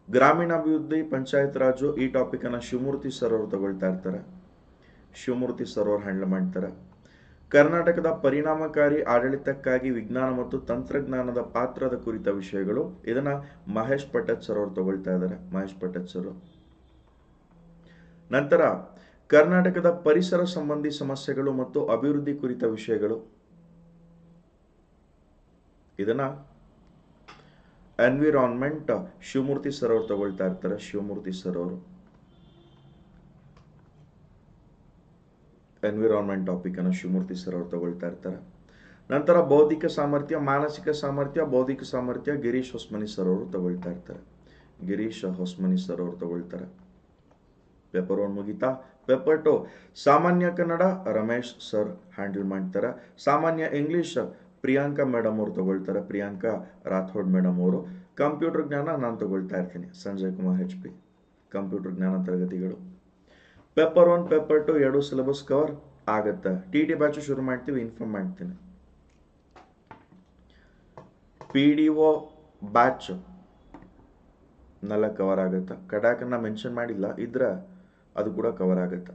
Speaker 1: ಗ್ರಾಮೀಣಾಭಿವೃದ್ಧಿ ಪಂಚಾಯತ್ ರಾಜು ಈ ಟಾಪಿಕ್ ಅನ್ನ ಶಿವಮೂರ್ತಿ ಸರ್ ಅವರು ತಗೊಳ್ತಾ ಇರ್ತಾರೆ. ಶಿವಮೂರ್ತಿ ಸರ್ ಅವರು ಹ್ಯಾಂಡಲ್ ಮಾಡ್ತಾರೆ. ಕರ್ನಾಟಕದ ಪರಿಣಾಮಕಾರಿ ಆಡಳಿತಕ್ಕಾಗಿ ವಿಜ್ಞಾನ ಮತ್ತು ತಂತ್ರಜ್ಞಾನದ ಪಾತ್ರದ ಕುರಿತ ವಿಷಯಗಳು ಇದನ್ನ ಮಹೇಶ್ ಪಟೇಲ್ ಸರ್ ಅವರು ತಗೊಳ್ತಾ ಇದ್ದಾರೆ. ಮಹೇಶ್ ಪಟೇಲ್ ಸರ್ ನಂತರ ಕರ್ನಾಟಕದ ಪರಿಸರ ಸಂಬಂಧಿ ಸಮಸ್ಯೆಗಳು ಮತ್ತು ಅಭಿವೃದ್ಧಿ ಕುರಿತ ವಿಷಯಗಳು. ಇದನ್ನ ಎನ್ವಿರಾನ್ಮೆಂಟ್ ಶಿವಮೂರ್ತಿ ಸರ್ ಅವರು ತಗೊಳ್ತಾ ಇರ್ತಾರೆ ಶಿವಮೂರ್ತಿ ಸರ್ ಅವರು. ಎನ್ವಿರಾನ್ಮೆಂಟ್ ಟಾಪಿಕ್ ಅನ್ನು ಶಿವಮೂರ್ತಿ ಸರ್ ಅವರು ತಗೊಳ್ತಾ ಇರ್ತಾರೆ. ನಂತರ ಬೌದ್ಧಿಕ ಸಾಮರ್ಥ್ಯ, ಮಾನಸಿಕ ಸಾಮರ್ಥ್ಯ, ಬೌದ್ಧಿಕ ಸಾಮರ್ಥ್ಯ, ಗಿರೀಶ್ ಹೊಸ್ಮನಿ ಸರ್ ಅವರು ತಗೊಳ್ತಾ ಇರ್ತಾರೆ. ಗಿರೀಶ್ ಹೊಸ್ಮನಿ ಸರ್ ಅವರು ತಗೊಳ್ತಾರೆ. ಪೇಪರ್ ಒನ್ ಮುಗಿತಾ? ಪೇಪರ್ ಟು ಸಾಮಾನ್ಯ ಕನ್ನಡ ರಮೇಶ್ ಸರ್ ಹ್ಯಾಂಡಲ್ ಮಾಡ್ತಾರೆ. ಸಾಮಾನ್ಯ ಇಂಗ್ಲಿಷ್ ಪ್ರಿಯಾಂಕಾ ಮೇಡಮ್ ಅವರು ತಗೊಳ್ತಾರೆ, ಪ್ರಿಯಾಂಕಾ ರಾಥೋಡ್ ಮೇಡಮ್ ಅವರು. ಕಂಪ್ಯೂಟರ್ ಜ್ಞಾನ ನಾನು ತಗೊಳ್ತಾ ಇರ್ತೀನಿ, Sanjay Kumar H P computer ಜ್ಞಾನ ತರಗತಿಗಳು. ಪೇಪರ್ ಒನ್, ಪೇಪರ್ ಟು, ಎರಡು ಸಿಲೆಬಸ್ ಕವರ್ ಆಗುತ್ತೆ. ಟಿ ಟಿ ಬ್ಯಾಚು ಶುರು ಮಾಡ್ತೀವಿ ಇನ್ಫಾರ್ಮ್ ಮಾಡ್ತೀನಿ. ಪಿ ಡಿ ಒ ಬ್ಯಾಚ್ ನೆಲ್ಲ ಕವರ್ ಆಗುತ್ತೆ. ಕಡಾಕನ್ನ ಮೆನ್ಷನ್ ಮಾಡಿಲ್ಲ, ಇದ್ರೆ ಅದು ಕೂಡ ಕವರ್ ಆಗುತ್ತೆ.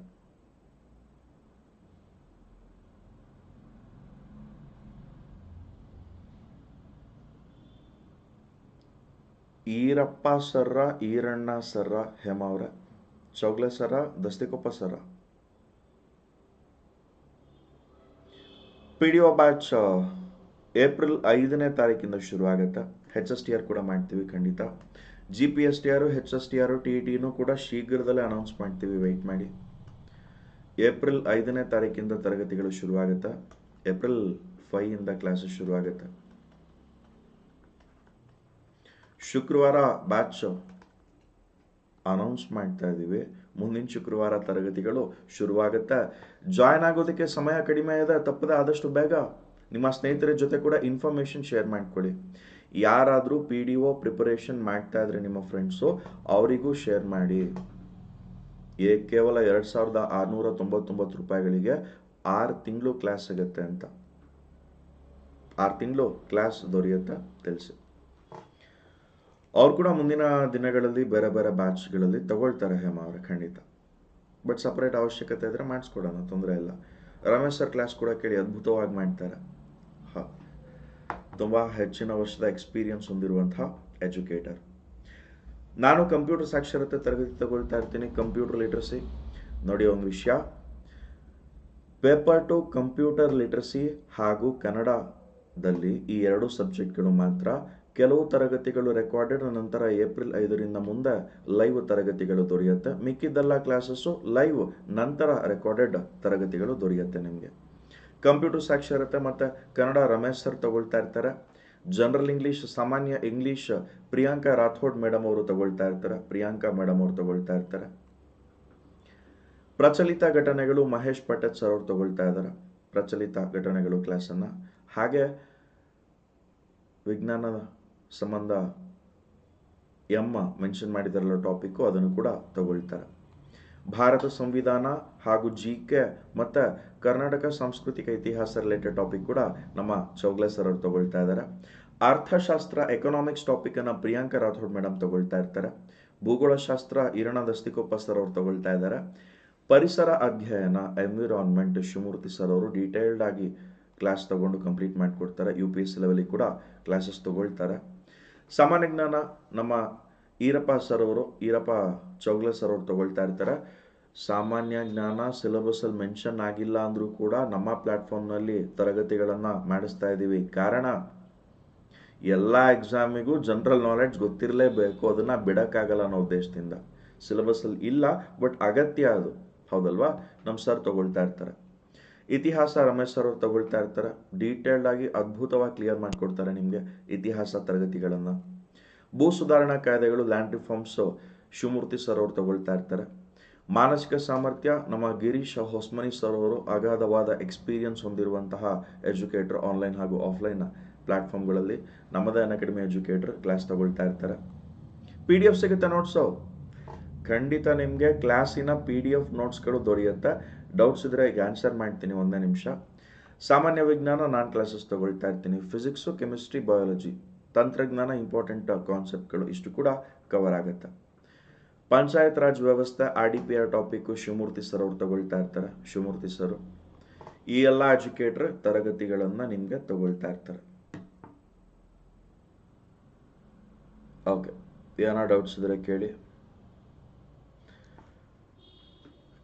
Speaker 1: ಈರಪ್ಪ ಸರ್ರ, ಈರಣ್ಣ ಸರ್ರ, ಹೇಮಾವ್ರ. Chougle sir Dastikoppa sir P D O batch April ಐದನೇ ತಾರೀಕಿಂದ ಶುರು ಆಗುತ್ತೆ ಹೆಚ್ ಎಸ್ ಟಿ ಆರ್ ಕೂಡ ಮಾಡ್ತೀವಿ ಖಂಡಿತ. G P S T R H S T R T E ಟಿನೂ ಕೂಡ ಶೀಘ್ರದಲ್ಲೇ ಅನೌನ್ಸ್ ಮಾಡ್ತೀವಿ. ವೆಯ್ಟ್ ಮಾಡಿ. ಏಪ್ರಿಲ್ ಐದನೇ ತಾರೀಕಿಂದ ತರಗತಿಗಳು ಶುರುವಾಗುತ್ತೆ. ಏಪ್ರಿಲ್ ಫೈವ್ ಇಂದ ಕ್ಲಾಸಸ್ ಶುರುವಾಗುತ್ತೆ. ಶುಕ್ರವಾರ ಬ್ಯಾಚ್ ಅನೌನ್ಸ್ ಮಾಡ್ತಾ ಇದ್ದೀವಿ. ಮುಂದಿನ ಶುಕ್ರವಾರ ತರಗತಿಗಳು ಶುರುವಾಗುತ್ತೆ. ಜಾಯ್ನ್ ಆಗೋದಕ್ಕೆ ಸಮಯ ಕಡಿಮೆ ಇದೆ ತಪ್ಪದೆ ಆದಷ್ಟು ಬೇಗ ನಿಮ್ಮ ಸ್ನೇಹಿತರ ಜೊತೆ ಕೂಡ ಇನ್ಫಾರ್ಮೇಷನ್ ಶೇರ್ ಮಾಡ್ಕೊಳ್ಳಿ. ಯಾರಾದರೂ ಪಿ ಡಿ ಒ ಪ್ರಿಪರೇಷನ್ ಮಾಡ್ತಾ ಇದ್ರೆ ನಿಮ್ಮ ಫ್ರೆಂಡ್ಸು ಅವರಿಗೂ ಶೇರ್ ಮಾಡಿ. ಏ, ಕೇವಲ ಎರಡು ಸಾವಿರದ ಆರುನೂರ ತೊಂಬತ್ತೊಂಬತ್ತು ರೂಪಾಯಿಗಳಿಗೆ ಆರು ತಿಂಗಳು ಕ್ಲಾಸ್ ಸಿಗುತ್ತೆ ಅಂತ. ಆರು ತಿಂಗಳು ಕ್ಲಾಸ್ ದೊರೆಯುತ್ತೆ? ತಿಳಿಸಿ. ಅವ್ರು ಕೂಡ ಮುಂದಿನ ದಿನಗಳಲ್ಲಿ ಬೇರೆ ಬೇರೆ ಬ್ಯಾಚ್ಗಳಲ್ಲಿ ತಗೊಳ್ತಾರೆ ಹೇಮ ಅವರ, ಖಂಡಿತ. ಬಟ್ ಸಪ್ರೇಟ್ ಅವಶ್ಯಕತೆ ಇದ್ರೆ ಮಾಡಿಸ್ಕೊಡೋಣ, ತೊಂದರೆ ಇಲ್ಲ. ರಮೇಶ್ ಸರ್ ಕ್ಲಾಸ್ ಕೂಡ ಕೇಳಿ ಅದ್ಭುತವಾಗಿ ಮಾಡ್ತಾರೆ. ಹಾಂ. ತುಂಬ ಹೆಚ್ಚಿನ ವರ್ಷದ ಎಕ್ಸ್ಪೀರಿಯನ್ಸ್ ಹೊಂದಿರುವಂತಹ ಎಜುಕೇಟರ್ ನಾನು ಕಂಪ್ಯೂಟರ್ ಸಾಕ್ಷರತೆ ತರಗತಿ ತಗೊಳ್ತಾ ಇರ್ತೀನಿ ಕಂಪ್ಯೂಟರ್ ಲಿಟ್ರಸಿ ನೋಡಿ ಒಂದು ವಿಷಯ. ಪೇಪರ್ ಟು ಕಂಪ್ಯೂಟರ್ ಲಿಟ್ರಸಿ ಹಾಗೂ ಕನ್ನಡದಲ್ಲಿ ಈ ಎರಡು ಸಬ್ಜೆಕ್ಟ್ಗಳು ಮಾತ್ರ ಕೆಲವು ತರಗತಿಗಳು ರೆಕಾರ್ಡೆಡ್ ನಂತರ ಏಪ್ರಿಲ್ ಐದರಿಂದ ಮುಂದೆ ಲೈವ್ ತರಗತಿಗಳು ದೊರೆಯುತ್ತೆ. ಮಿಕ್ಕಿದ್ದೆಲ್ಲ ಕ್ಲಾಸಸ್ಸು ಲೈವ್ ನಂತರ ರೆಕಾರ್ಡೆಡ್ ತರಗತಿಗಳು ದೊರೆಯುತ್ತೆ ನಿಮಗೆ. ಕಂಪ್ಯೂಟರ್ ಸಾಕ್ಷರತೆ ಮತ್ತು ಕನ್ನಡ ರಮೇಶ್ ಸರ್ ತಗೊಳ್ತಾ ಇರ್ತಾರೆ. ಜನರಲ್ ಇಂಗ್ಲೀಷ್ ಸಾಮಾನ್ಯ ಇಂಗ್ಲೀಷ್ ಪ್ರಿಯಾಂಕಾ ರಾಥೋಡ್ ಮೇಡಮ್ ಅವರು ತಗೊಳ್ತಾ ಇರ್ತಾರೆ. ಪ್ರಿಯಾಂಕಾ ಮೇಡಮ್ ಅವರು ತಗೊಳ್ತಾ ಇರ್ತಾರೆ. ಪ್ರಚಲಿತ ಘಟನೆಗಳು ಮಹೇಶ್ ಪಟೇಲ್ ಸರ್ ಅವರು ತಗೊಳ್ತಾ ಇದ್ದಾರೆ ಪ್ರಚಲಿತ ಘಟನೆಗಳು ಕ್ಲಾಸನ್ನು ಹಾಗೆ ವಿಜ್ಞಾನದ ಸಂಬಂಧ ಎಮ್ಮ ಮೆನ್ಷನ್ ಮಾಡಿದಾರಲ್ಲ ಟಾಪಿಕ್ಕು ಅದನ್ನು ಕೂಡ ತಗೊಳ್ತಾರೆ. ಭಾರತ ಸಂವಿಧಾನ ಹಾಗೂ ಜಿ ಕೆ ಮತ್ತು ಕರ್ನಾಟಕ ಸಾಂಸ್ಕೃತಿಕ ಇತಿಹಾಸ ರಿಲೇಟೆಡ್ ಟಾಪಿಕ್ ಕೂಡ ನಮ್ಮ ಚೌಗ್ಲೆ ಸರ್ ಅವರು ತಗೊಳ್ತಾ ಇದ್ದಾರೆ ಅರ್ಥಶಾಸ್ತ್ರ ಎಕನಾಮಿಕ್ಸ್ ಟಾಪಿಕನ್ನು ಪ್ರಿಯಾಂಕಾ ರಾಥೋಡ್ ಮೇಡಮ್ ತಗೊಳ್ತಾ ಇರ್ತಾರೆ. ಭೂಗೋಳಶಾಸ್ತ್ರ ಇರಣ ದಸ್ತಿಕೊಪ್ಪ ಸರ್ ಅವರು ತಗೊಳ್ತಾ ಇದ್ದಾರೆ ಪರಿಸರ ಅಧ್ಯಯನ ಎನ್ವಿರಾನ್ಮೆಂಟ್ ಶಿವಮೂರ್ತಿ ಸರ್ ಅವರು ಡೀಟೇಲ್ಡ್ ಆಗಿ ಕ್ಲಾಸ್ ತಗೊಂಡು ಕಂಪ್ಲೀಟ್ ಮಾಡಿಕೊಡ್ತಾರೆ. ಯು ಪಿ ಎಸ್ ಸಿ ಲೆವೆಲಿಗೆ ಕೂಡ ಕ್ಲಾಸಸ್ ತಗೊಳ್ತಾರೆ. ಸಾಮಾನ್ಯ ಜ್ಞಾನ ನಮ್ಮ ಈರಪ್ಪ ಸರ್ ಅವರು, ಈರಪ್ಪ ಚೌಗ್ಲೆ ಸರ್ ಅವರು ತಗೊಳ್ತಾ ಇರ್ತಾರೆ. ಸಾಮಾನ್ಯ ಜ್ಞಾನ ಸಿಲೆಬಸ್ಸಲ್ಲಿ ಮೆನ್ಷನ್ ಆಗಿಲ್ಲ ಅಂದರೂ ಕೂಡ ನಮ್ಮ ಪ್ಲ್ಯಾಟ್ಫಾರ್ಮ್ನಲ್ಲಿ ತರಗತಿಗಳನ್ನು ಮಾಡಿಸ್ತಾ ಇದ್ದೀವಿ. ಕಾರಣ, ಎಲ್ಲ ಎಕ್ಸಾಮಿಗೂ ಜನರಲ್ ನಾಲೆಡ್ಜ್ ಗೊತ್ತಿರಲೇಬೇಕು. ಅದನ್ನು ಬಿಡೋಕ್ಕಾಗಲ್ಲ ಅನ್ನೋ ಉದ್ದೇಶದಿಂದ. ಸಿಲೆಬಸಲ್ಲಿ ಇಲ್ಲ ಬಟ್ ಅಗತ್ಯ ಅದು. ಹೌದಲ್ವಾ? ನಮ್ಮ ಸರ್ ತಗೊಳ್ತಾ ಇರ್ತಾರೆ. ಇತಿಹಾಸ ರಮೇಶ್ ಸರ್ ಅವರು ತಗೊಳ್ತಾ ಇರ್ತಾರೆ. ಡೀಟೇಲ್ಡ್ ಆಗಿ ಅದ್ಭುತವಾಗಿ ಕ್ಲಿಯರ್ ಮಾಡಿಕೊಡ್ತಾರೆ ನಿಮಗೆ ಇತಿಹಾಸ ತರಗತಿಗಳನ್ನು. ಭೂ ಸುಧಾರಣಾ ಕಾಯ್ದೆಗಳು ಲ್ಯಾಂಡ್ ರಿಫಾರ್ಮ್ಸ್ ಶಿವಮೂರ್ತಿ ಸರ್ ಅವರು ತಗೊಳ್ತಾ ಇರ್ತಾರೆ. ಮಾನಸಿಕ ಸಾಮರ್ಥ್ಯ, ನಮ್ಮ ಗಿರೀಶ್ ಹೊಸ್ಮನಿ ಸರ್ ಅವರು ಅಗಾಧವಾದ ಎಕ್ಸ್ಪೀರಿಯನ್ಸ್ ಹೊಂದಿರುವಂತಹ ಎಜುಕೇಟರ್ ಆನ್ಲೈನ್ ಹಾಗೂ ಆಫ್ಲೈನ್ ಪ್ಲಾಟ್ಫಾರ್ಮ್ಗಳಲ್ಲಿ ನಮ್ಮದೇ ಅಕಾಡೆಮಿ ಎಜುಕೇಟರ್ ಕ್ಲಾಸ್ ತಗೊಳ್ತಾ ಇರ್ತಾರೆ. ಪಿ ಡಿ ಎಫ್ ಸಿಗುತ್ತೆ ನೋಟ್ಸು ಖಂಡಿತ ನಿಮಗೆ ಕ್ಲಾಸಿನ ಪಿ ಡಿ ಎಫ್ ನೋಟ್ಸ್ಗಳು ದೊರೆಯುತ್ತೆ. ಡೌಟ್ಸ್ ಇದ್ದರೆ ಈಗ ಆನ್ಸರ್ ಮಾಡ್ತೀನಿ ಒಂದೇ ನಿಮಿಷ. ಸಾಮಾನ್ಯ ವಿಜ್ಞಾನ ನಾನು ಕ್ಲಾಸಸ್ ತಗೊಳ್ತಾ ಇರ್ತೀನಿ. ಫಿಸಿಕ್ಸು ಕೆಮಿಸ್ಟ್ರಿ ಬಯಾಲಜಿ ತಂತ್ರಜ್ಞಾನ ಇಂಪಾರ್ಟೆಂಟ್ ಕಾನ್ಸೆಪ್ಟ್ಗಳು ಇಷ್ಟು ಕೂಡ ಕವರ್ ಆಗುತ್ತೆ. ಪಂಚಾಯತ್ ರಾಜ್ ವ್ಯವಸ್ಥೆ R D P R topic Shivamurthy sir ಅವ್ರು ತಗೊಳ್ತಾ ಇರ್ತಾರೆ. ಶಿವಮೂರ್ತಿ ಸರ್ ಈ ಎಲ್ಲ ಎಜುಕೇಟ್ರ್ ತರಗತಿಗಳನ್ನು ನಿಮಗೆ ತಗೊಳ್ತಾ ಇರ್ತಾರೆ. ಓಕೆ ಏನೋ ಡೌಟ್ಸ್ ಇದ್ರೆ ಕೇಳಿ.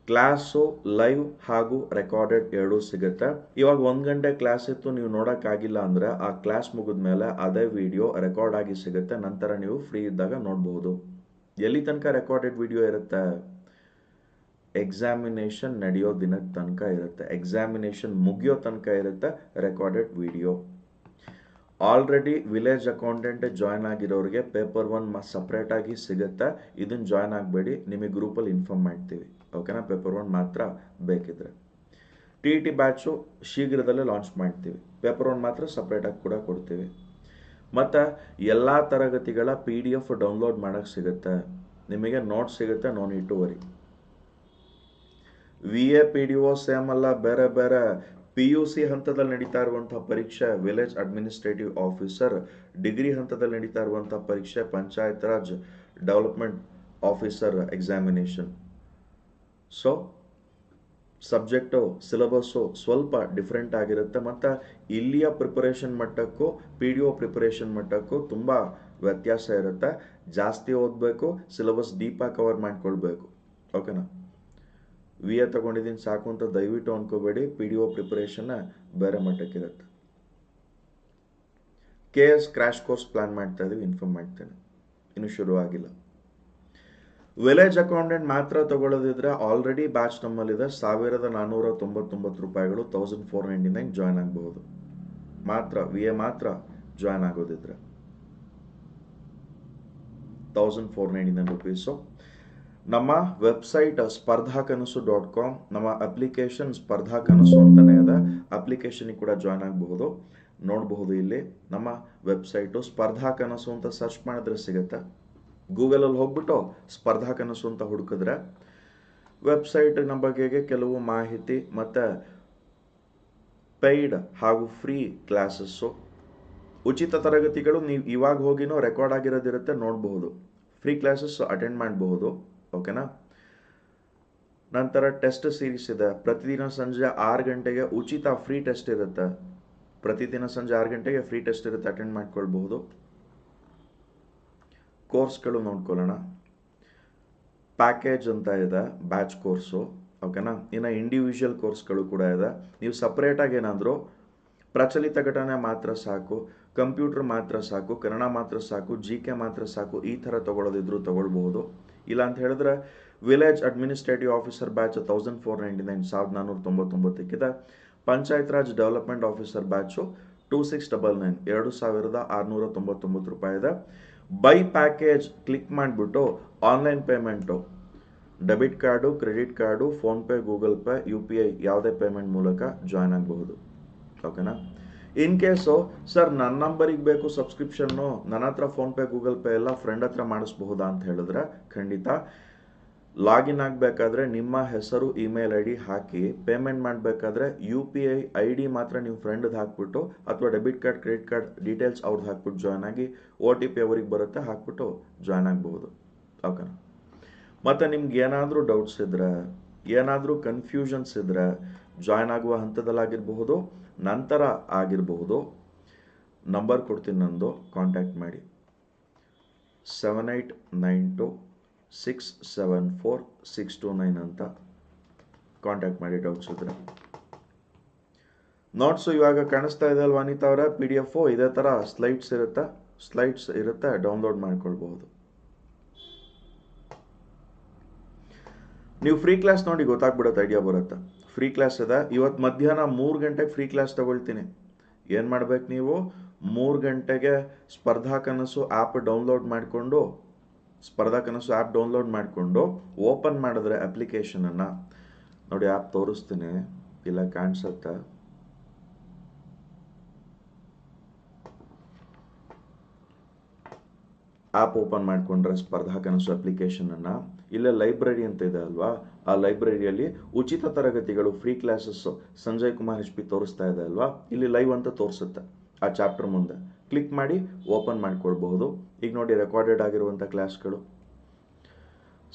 Speaker 1: ಕ್ಲಾಸು ಲೈವ್ ಹಾಗೂ ರೆಕಾರ್ಡೆಡ್ ಎರಡೂ ಸಿಗುತ್ತೆ. ಇವಾಗ ಒಂದು ಗಂಟೆ ಕ್ಲಾಸ್ ಇತ್ತು, ನೀವು ನೋಡೋಕ್ಕಾಗಿಲ್ಲ ಅಂದರೆ ಆ ಕ್ಲಾಸ್ ಮುಗಿದ ಮೇಲೆ ಅದೇ ವಿಡಿಯೋ ರೆಕಾರ್ಡ್ ಆಗಿ ಸಿಗುತ್ತೆ. ನಂತರ ನೀವು ಫ್ರೀ ಇದ್ದಾಗ ನೋಡಬಹುದು ಎಲ್ಲಿ ತನಕ ರೆಕಾರ್ಡೆಡ್ ವಿಡಿಯೋ ಇರುತ್ತೆ? ಎಕ್ಸಾಮಿನೇಷನ್ ನಡೆಯೋ ದಿನದ ತನಕ ಇರುತ್ತೆ. ಎಕ್ಸಾಮಿನೇಷನ್ ಮುಗಿಯೋ ತನಕ ಇರುತ್ತೆ recorded video. Already village accountant join ಆಗಿರೋರಿಗೆ paper one ಸಪ್ರೇಟಾಗಿ ಸಿಗುತ್ತೆ. ಇದನ್ನು ಜಾಯ್ನ್ ಆಗಬೇಡಿ. ನಿಮಗೆ ಗ್ರೂಪಲ್ಲಿ ಇನ್ಫಾರ್ಮ್ ಮಾಡ್ತೀವಿ. ಓಕೆನಾ ಪೇಪರ್ ಒನ್ ಮಾತ್ರ ಬೇಕಿದ್ರೆ. ಟಿ ಇ ಟಿ ಬ್ಯಾಚು ಶೀಘ್ರದಲ್ಲೇ ಲಾಂಚ್ ಮಾಡ್ತೀವಿ. ಪೇಪರ್ ಒನ್ ಮಾತ್ರ ಸಪ್ರೇಟಾಗಿ ಕೂಡ ಕೊಡ್ತೀವಿ. ಮತ್ತು ಎಲ್ಲ ತರಗತಿಗಳ ಪಿ ಡಿ ಎಫ್ ಡೌನ್ಲೋಡ್ ಮಾಡೋಕ್ಕೆ ಸಿಗುತ್ತೆ. ನಿಮಗೆ ನೋಟ್ ಸಿಗುತ್ತೆ no need to worry V A P D O same ಅಲ್ಲ, ಬೇರೆ ಬೇರೆ. ಪಿ ಯು ಸಿ ಹಂತದಲ್ಲಿ ನಡೀತಾ ಇರುವಂಥ ಪರೀಕ್ಷೆ ವಿಲೇಜ್ ಅಡ್ಮಿನಿಸ್ಟ್ರೇಟಿವ್ ಆಫೀಸರ್ ಡಿಗ್ರಿ ಹಂತದಲ್ಲಿ ನಡೀತಾ ಇರುವಂಥ ಪರೀಕ್ಷೆ, panchayat raj development officer examination so subject syllabus ಸ್ವಲ್ಪ ಡಿಫ್ರೆಂಟ್ ಆಗಿರುತ್ತೆ ಮತ್ತು ಇಲ್ಲಿಯ ಪ್ರಿಪರೇಷನ್ ಮಟ್ಟಕ್ಕೂ ಪಿ ಡಿ ಒ ಪ್ರಿಪರೇಷನ್ ಮಟ್ಟಕ್ಕೂ ತುಂಬ ವ್ಯತ್ಯಾಸ ಇರುತ್ತೆ. ಜಾಸ್ತಿ ಓದಬೇಕು ಸಿಲೆಬಸ್ ಡೀಪಾಗಿ ಕವರ್ ಮಾಡಿಕೊಳ್ಬೇಕು. ಓಕೆನಾ ವಿ ಎ ತಗೊಂಡಿದ್ದೀನಿ, ಸಾಕು ಅಂತ ದಯವಿಟ್ಟು ಅನ್ಕೋಬೇಡಿ. ಪಿ ಡಿ ಒ ಪ್ರಿಪರೇಷನ್ನ ಬೇರೆ ಮಟ್ಟಕ್ಕಿರುತ್ತೆ K S crash course plan ಮಾಡ್ತಾ ಇದ್ದೀವಿ ಇನ್ಫಾರ್ಮ್ ಮಾಡ್ತೇನೆ. ಇನ್ನು ಶುರು ಆಗಿಲ್ಲ ವಿಲೇಜ್ ಅಕೌಂಟೆಂಟ್ ಮಾತ್ರ ತಗೊಳ್ಳೋದಿದ್ರೆ ಆಲ್ರೆಡಿ ಬ್ಯಾಚ್ ನಮ್ಮಲ್ಲಿದೆ. ಸಾವಿರದ ನಾನ್ನೂರ ತೊಂಬತ್ತೊಂಬತ್ತು ರೂಪಾಯಿಗಳು thousand four ninety nine join ಆಗಬಹುದು. ಮಾತ್ರ ವಿ ಎ ಮಾತ್ರ join ಆಗೋದಿದ್ರೆ. Thousand four ninety nine rupees ನಮ್ಮ website Spardha Kanasu dot com ನಮ್ಮ ಅಪ್ಲಿಕೇಶನ್ ಸ್ಪರ್ಧಾ ಕನಸು ಅಂತಲೇ ಇದೆ ಅಪ್ಲಿಕೇಶನಿಗೆ ಕೂಡ ಜಾಯ್ನ್ ಆಗಬಹುದು. ನೋಡಬಹುದು ಇಲ್ಲಿ ನಮ್ಮ ವೆಬ್ಸೈಟು ಸ್ಪರ್ಧಾ ಕನಸು ಅಂತ ಸರ್ಚ್ ಮಾಡಿದ್ರೆ ಸಿಗುತ್ತೆ. ಗೂಗಲಲ್ಲಿ ಹೋಗ್ಬಿಟ್ಟು ಸ್ಪರ್ಧಾ ಕನಸು ಅಂತ ಹುಡುಕಿದ್ರೆ ವೆಬ್ಸೈಟ್ನ ಬಗೆಗೆ ಕೆಲವು ಮಾಹಿತಿ ಮತ್ತು ಪೇಯ್ಡ್ ಹಾಗೂ ಫ್ರೀ ಕ್ಲಾಸಸ್ಸು ಉಚಿತ ತರಗತಿಗಳು ನೀವು ಇವಾಗ ಹೋಗಿನೋ ರೆಕಾರ್ಡ್ ಆಗಿರೋದಿರುತ್ತೆ ನೋಡಬಹುದು. ಫ್ರೀ ಕ್ಲಾಸಸ್ ಅಟೆಂಡ್ ಮಾಡಬಹುದು. ಓಕೆನಾ ನಂತರ ಟೆಸ್ಟ್ ಸೀರೀಸ್ ಇದೆ. ಪ್ರತಿದಿನ ಸಂಜೆ ಆರು ಗಂಟೆಗೆ ಉಚಿತ ಫ್ರೀ ಟೆಸ್ಟ್ ಇರುತ್ತೆ. ಪ್ರತಿದಿನ ಸಂಜೆ ಆರು ಗಂಟೆಗೆ ಫ್ರೀ ಟೆಸ್ಟ್ ಇರುತ್ತೆ. ಅಟೆಂಡ್ ಮಾಡ್ಕೊಳ್ಬಹುದು. ಕೋರ್ಸ್ಗಳು ನೋಡ್ಕೊಳ್ಳೋಣ. ಪ್ಯಾಕೇಜ್ ಅಂತ ಇದೆ, ಬ್ಯಾಚ್ ಕೋರ್ಸು, ಓಕೆನಾ? ಇನ್ನು ಇಂಡಿವಿಜುವಲ್ ಕೋರ್ಸ್ಗಳು ಕೂಡ ಇದೆ. ನೀವು ಸಪ್ರೇಟಾಗಿ ಏನಾದರೂ, ಪ್ರಚಲಿತ ಘಟನೆ ಮಾತ್ರ ಸಾಕು, ಕಂಪ್ಯೂಟರ್ ಮಾತ್ರ ಸಾಕು, ಕನ್ನಡ ಮಾತ್ರ ಸಾಕು, ಜಿ ಕೆ ಮಾತ್ರ ಸಾಕು, ಈ ಥರ ತೊಗೊಳೋದಿದ್ರು ತೊಗೊಳ್ಬೋದು ಇಲ್ಲ ಅಂತ ಹೇಳಿದ್ರೆ, village administrative officer batch thousand four ninety nine, ಸಾವಿರದ ನಾನ್ನೂರ ತೊಂಬತ್ತೊಂಬತ್ತಕ್ಕಿದೆ. Panchayat Raj development officer batch two six double nine, ಎರಡು ಸಾವಿರದ ಆರುನೂರ ತೊಂಬತ್ತೊಂಬತ್ತು ರೂಪಾಯಿ ಇದೆ. ಬೈ ಪ್ಯಾಕೇಜ್ ಕ್ಲಿಕ್ ಮಾಡಿಬಿಟ್ಟು online payment debit card credit card PhonePe Google Pay U P I ಯಾವುದೇ ಪೇಮೆಂಟ್ ಮೂಲಕ ಜಾಯ್ನ್ ಆಗಬಹುದು. ಓಕೆನಾ ಇನ್ ಕೇಸು ಸರ್ ನನ್ನ ನಂಬರಿಗೆ ಬೇಕು ಸಬ್ಸ್ಕ್ರಿಪ್ಷನ್ನು ನನ್ನ ಹತ್ರ ಫೋನ್ಪೇ ಗೂಗಲ್ ಪೇ ಎಲ್ಲ ಫ್ರೆಂಡ್ ಹತ್ರ ಮಾಡಿಸ್ಬಹುದಾ ಅಂತ ಹೇಳಿದ್ರೆ ಖಂಡಿತ ಲಾಗಿನ್ ಆಗಬೇಕಾದ್ರೆ ನಿಮ್ಮ ಹೆಸರು, ಇಮೇಲ್ ಐ ಡಿ ಹಾಕಿ, ಪೇಮೆಂಟ್ ಮಾಡಬೇಕಾದ್ರೆ U P I I D ಮಾತ್ರ ನೀವು ಫ್ರೆಂಡ್ದು ಹಾಕ್ಬಿಟ್ಟು ಅಥವಾ debit card, credit card details ಅವ್ರದ್ದು ಹಾಕ್ಬಿಟ್ಟು ಜಾಯ್ನ್ ಆಗಿ ಒ ಟಿ ಪಿ ಅವ್ರಿಗೆ ಬರುತ್ತೆ, ಹಾಕ್ಬಿಟ್ಟು ಜಾಯ್ನ್ ಆಗ್ಬೋದು ಓಕೆನಾ? ಮತ್ತು ನಿಮ್ಗೆ ಏನಾದರೂ ಡೌಟ್ಸ್ ಇದ್ದರೆ ಏನಾದರೂ ಕನ್ಫ್ಯೂಷನ್ಸ್ ಇದ್ದರೆ ಜಾಯ್ನ್ ಆಗುವ ಹಂತದಲ್ಲಾಗಿರಬಹುದು, ನಂತರ ಆಗಿರಬಹುದು, ನಂಬರ್ ಕೊಡ್ತೀನಿ ನಂದು, ಕಾಂಟ್ಯಾಕ್ಟ್ ಮಾಡಿ. Seven eight nine two six seven four six two nine ಅಂತ ಕಾಂಟ್ಯಾಕ್ಟ್ ಮಾಡಿ ಡೌಟ್ಸ್ ಇದ್ರೆ. ನೋಟ್ಸು ಇವಾಗ ಕಾಣಿಸ್ತಾ ಇದೆ ಅಲ್ವಾ ಅನಿತಾ ಅವರ? ಪಿ ಡಿ ಎಫು ಇದೇ ಥರ ಸ್ಲೈಡ್ಸ್ ಇರುತ್ತೆ. ಸ್ಲೈಡ್ಸ್ ಇರುತ್ತೆ ಡೌನ್ಲೋಡ್ ಮಾಡ್ಕೊಳ್ಬಹುದು. ನೀವು ಫ್ರೀ ಕ್ಲಾಸ್ ನೋಡಿ ಗೊತ್ತಾಗ್ಬಿಡುತ್ತೆ ಐಡಿಯಾ ಬರುತ್ತೆ. ಫ್ರೀ ಕ್ಲಾಸ್ ಇದೆ. ಇವತ್ತು ಮಧ್ಯಾಹ್ನ ಮೂರು ಗಂಟೆಗೆ ಫ್ರೀ ಕ್ಲಾಸ್ ತಗೊಳ್ತೀನಿ. ಏನು ಮಾಡ್ಬೇಕು ನೀವು? ಮೂರು ಗಂಟೆಗೆ ಸ್ಪರ್ಧಾ ಕನಸು ಆ್ಯಪ್ ಡೌನ್ಲೋಡ್ ಮಾಡಿಕೊಂಡು ಸ್ಪರ್ಧಾ ಕನಸು ಆ್ಯಪ್ ಡೌನ್ಲೋಡ್ ಮಾಡಿಕೊಂಡು ಓಪನ್ ಮಾಡಿದ್ರೆ ಅಪ್ಲಿಕೇಶನನ್ನು. ನೋಡಿ ಆ್ಯಪ್ ತೋರಿಸ್ತೀನಿ. ಇಲ್ಲ ಕಾಣಿಸುತ್ತೆ. ಆ್ಯಪ್ ಓಪನ್ ಮಾಡಿಕೊಂಡ್ರೆ ಸ್ಪರ್ಧಾ ಕನಸು ಅಪ್ಲಿಕೇಶನನ್ನು. ಇಲ್ಲೇ ಲೈಬ್ರರಿ ಅಂತ ಇದೆ ಅಲ್ವಾ? ಆ ಲೈಬ್ರರಿಯಲ್ಲಿ ಉಚಿತ ತರಗತಿಗಳು, free classes Sanjay Kumar H P ತೋರಿಸ್ತಾ ಇದೆ ಅಲ್ವಾ? ಇಲ್ಲಿ ಲೈವ್ ಅಂತ ತೋರಿಸುತ್ತೆ. ಆ ಚಾಪ್ಟರ್ ಮುಂದೆ. ಕ್ಲಿಕ್ ಮಾಡಿ ಓಪನ್ ಮಾಡಿಕೊಳ್ಬಹುದು. ಈಗ ನೋಡಿ ರೆಕಾರ್ಡೆಡ್ ಆಗಿರುವಂಥ ಕ್ಲಾಸ್ಗಳು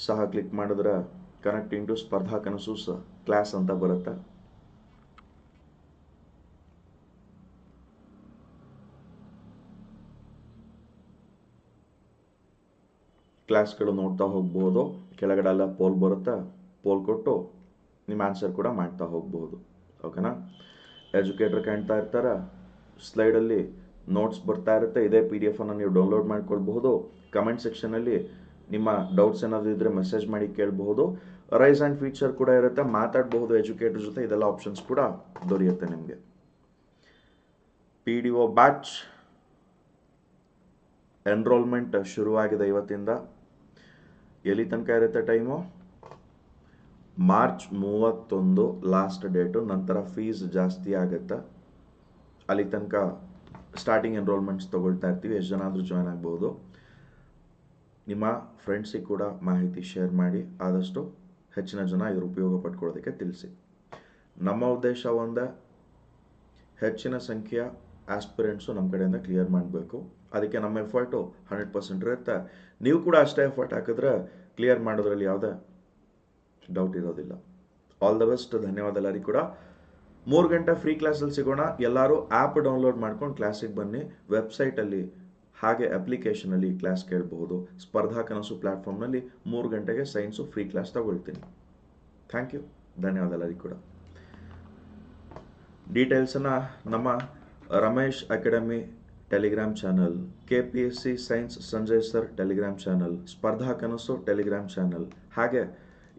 Speaker 1: ಸಹ ಕ್ಲಿಕ್ ಮಾಡಿದ್ರೆ ಕನೆಕ್ಟಿಂಗ್ ಟು ಸ್ಪರ್ಧಾ ಕನಸು ಕ್ಲಾಸ್ ಅಂತ ಬರುತ್ತೆ. ಕ್ಲಾಸ್ಗಳು ನೋಡ್ತಾ ಹೋಗ್ಬೋದು. ಕೆಳಗಡೆ ಪೋಲ್ ಬರುತ್ತೆ. ಪೋಲ್ ಕೊಟ್ಟು ನಿಮ್ಮ ಆನ್ಸರ್ ಕೂಡ ಮಾಡ್ತಾ ಹೋಗ್ಬೋದು. ಓಕೆನಾ ಎಜುಕೇಟ್ರ್ ಕಾಣ್ತಾ ಇರ್ತಾರೆ. ಸ್ಲೈಡಲ್ಲಿ ನೋಟ್ಸ್ ಬರ್ತಾ ಇರುತ್ತೆ. ಇದೇ ಪಿ ಡಿ ಎಫನ್ನು ನೀವು ಡೌನ್ಲೋಡ್ ಮಾಡ್ಕೊಳ್ಬಹುದು. ಕಮೆಂಟ್ ಸೆಕ್ಷನಲ್ಲಿ ನಿಮ್ಮ ಡೌಟ್ಸ್ ಏನಾದರೂ ಇದ್ದರೆ ಮೆಸೇಜ್ ಮಾಡಿ ಕೇಳಬಹುದು. ರೈಸ್ ಆ್ಯಂಡ್ ಫೀಚರ್ ಕೂಡ ಇರುತ್ತೆ. ಮಾತಾಡಬಹುದು ಎಜುಕೇಟರ್ ಜೊತೆ. ಇದೆಲ್ಲ ಆಪ್ಷನ್ಸ್ ಕೂಡ ದೊರೆಯುತ್ತೆ ನಿಮಗೆ. P D O batch enrollment ಶುರುವಾಗಿದೆ ಇವತ್ತಿಂದ. ಎಲ್ಲಿ ತನಕ ಇರುತ್ತೆ ಟೈಮು ಮಾರ್ಚ್ ಮೂವತ್ತೊಂದು ಲಾಸ್ಟ್ ಡೇಟು ನಂತರ ಫೀಸ್ ಜಾಸ್ತಿ ಆಗುತ್ತೆ. ಅಲ್ಲಿ ತನಕ ಸ್ಟಾರ್ಟಿಂಗ್ ಎನ್ರೋಲ್ಮೆಂಟ್ಸ್ ತೊಗೊಳ್ತಾ ಇರ್ತೀವಿ, ಎಷ್ಟು ಜನ ಆದರೂ ಜಾಯ್ನ್ ಆಗ್ಬೋದು. ನಿಮ್ಮ ಫ್ರೆಂಡ್ಸಿಗೆ ಕೂಡ ಮಾಹಿತಿ ಶೇರ್ ಮಾಡಿ, ಆದಷ್ಟು ಹೆಚ್ಚಿನ ಜನ ಇದ್ರ ಉಪಯೋಗ ಪಡ್ಕೊಳ್ಳೋದಕ್ಕೆ ತಿಳಿಸಿ. ನಮ್ಮ ಉದ್ದೇಶ ಒಂದೇ, ಹೆಚ್ಚಿನ ಸಂಖ್ಯೆಯ ಆಸ್ಪಿರೆಂಟ್ಸು ನಮ್ಮ ಕಡೆಯಿಂದ ಕ್ಲಿಯರ್ ಮಾಡಬೇಕು. ಅದಕ್ಕೆ ನಮ್ಮ ಎಫರ್ಟು ಹಂಡ್ರೆಡ್ ಪರ್ಸೆಂಟ್ ಇರುತ್ತೆ. ನೀವು ಕೂಡ ಅಷ್ಟೇ ಎಫರ್ಟ್ ಹಾಕಿದ್ರೆ ಕ್ಲಿಯರ್ ಮಾಡೋದ್ರಲ್ಲಿ ಯಾವುದೇ ಡೌಟ್ ಇರೋದಿಲ್ಲ. ಆಲ್ ದ ಬೆಸ್ಟ್ ಧನ್ಯವಾದ ಎಲ್ಲರಿಗೂ ಕೂಡ. ಮೂರು ಗಂಟೆ ಫ್ರೀ ಕ್ಲಾಸಲ್ಲಿ ಸಿಗೋಣ. ಎಲ್ಲರೂ ಆ್ಯಪ್ ಡೌನ್ಲೋಡ್ ಮಾಡ್ಕೊಂಡು ಕ್ಲಾಸಿಗೆ ಬನ್ನಿ. ವೆಬ್ಸೈಟಲ್ಲಿ ಹಾಗೆ ಅಪ್ಲಿಕೇಶನಲ್ಲಿ ಕ್ಲಾಸ್ ಕೇಳಬಹುದು. ಸ್ಪರ್ಧಾ ಕನಸು ಪ್ಲಾಟ್ಫಾರ್ಮ್ನಲ್ಲಿ ಮೂರು ಗಂಟೆಗೆ ಸೈನ್ಸು ಫ್ರೀ ಕ್ಲಾಸ್ ತಗೊಳ್ತೀನಿ. ಥ್ಯಾಂಕ್ ಯು ಧನ್ಯವಾದ ಎಲ್ಲರಿಗೂ ಕೂಡ. ಡೀಟೇಲ್ಸನ್ನು ನಮ್ಮ Ramesh academy Telegram channel K P S C science Sanjay sir Telegram channel Spardha Kanasu Telegram channel ಹಾಗೆ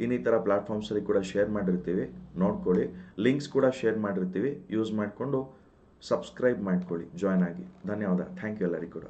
Speaker 1: ಇನ್ನಿತರ ಪ್ಲಾಟ್ಫಾರ್ಮ್ಸಲ್ಲಿ ಕೂಡ ಶೇರ್ ಮಾಡಿರ್ತೀವಿ, ನೋಡ್ಕೊಳ್ಳಿ. ಲಿಂಕ್ಸ್ ಕೂಡ ಶೇರ್ ಮಾಡಿರ್ತೀವಿ. ಯೂಸ್ ಮಾಡಿಕೊಂಡು ಸಬ್ಸ್ಕ್ರೈಬ್ ಮಾಡ್ಕೊಳ್ಳಿ. ಜಾಯ್ನ್ ಆಗಿ. ಧನ್ಯವಾದ. ಥ್ಯಾಂಕ್ ಯು ಎಲ್ಲರಿಗೂ ಕೂಡ.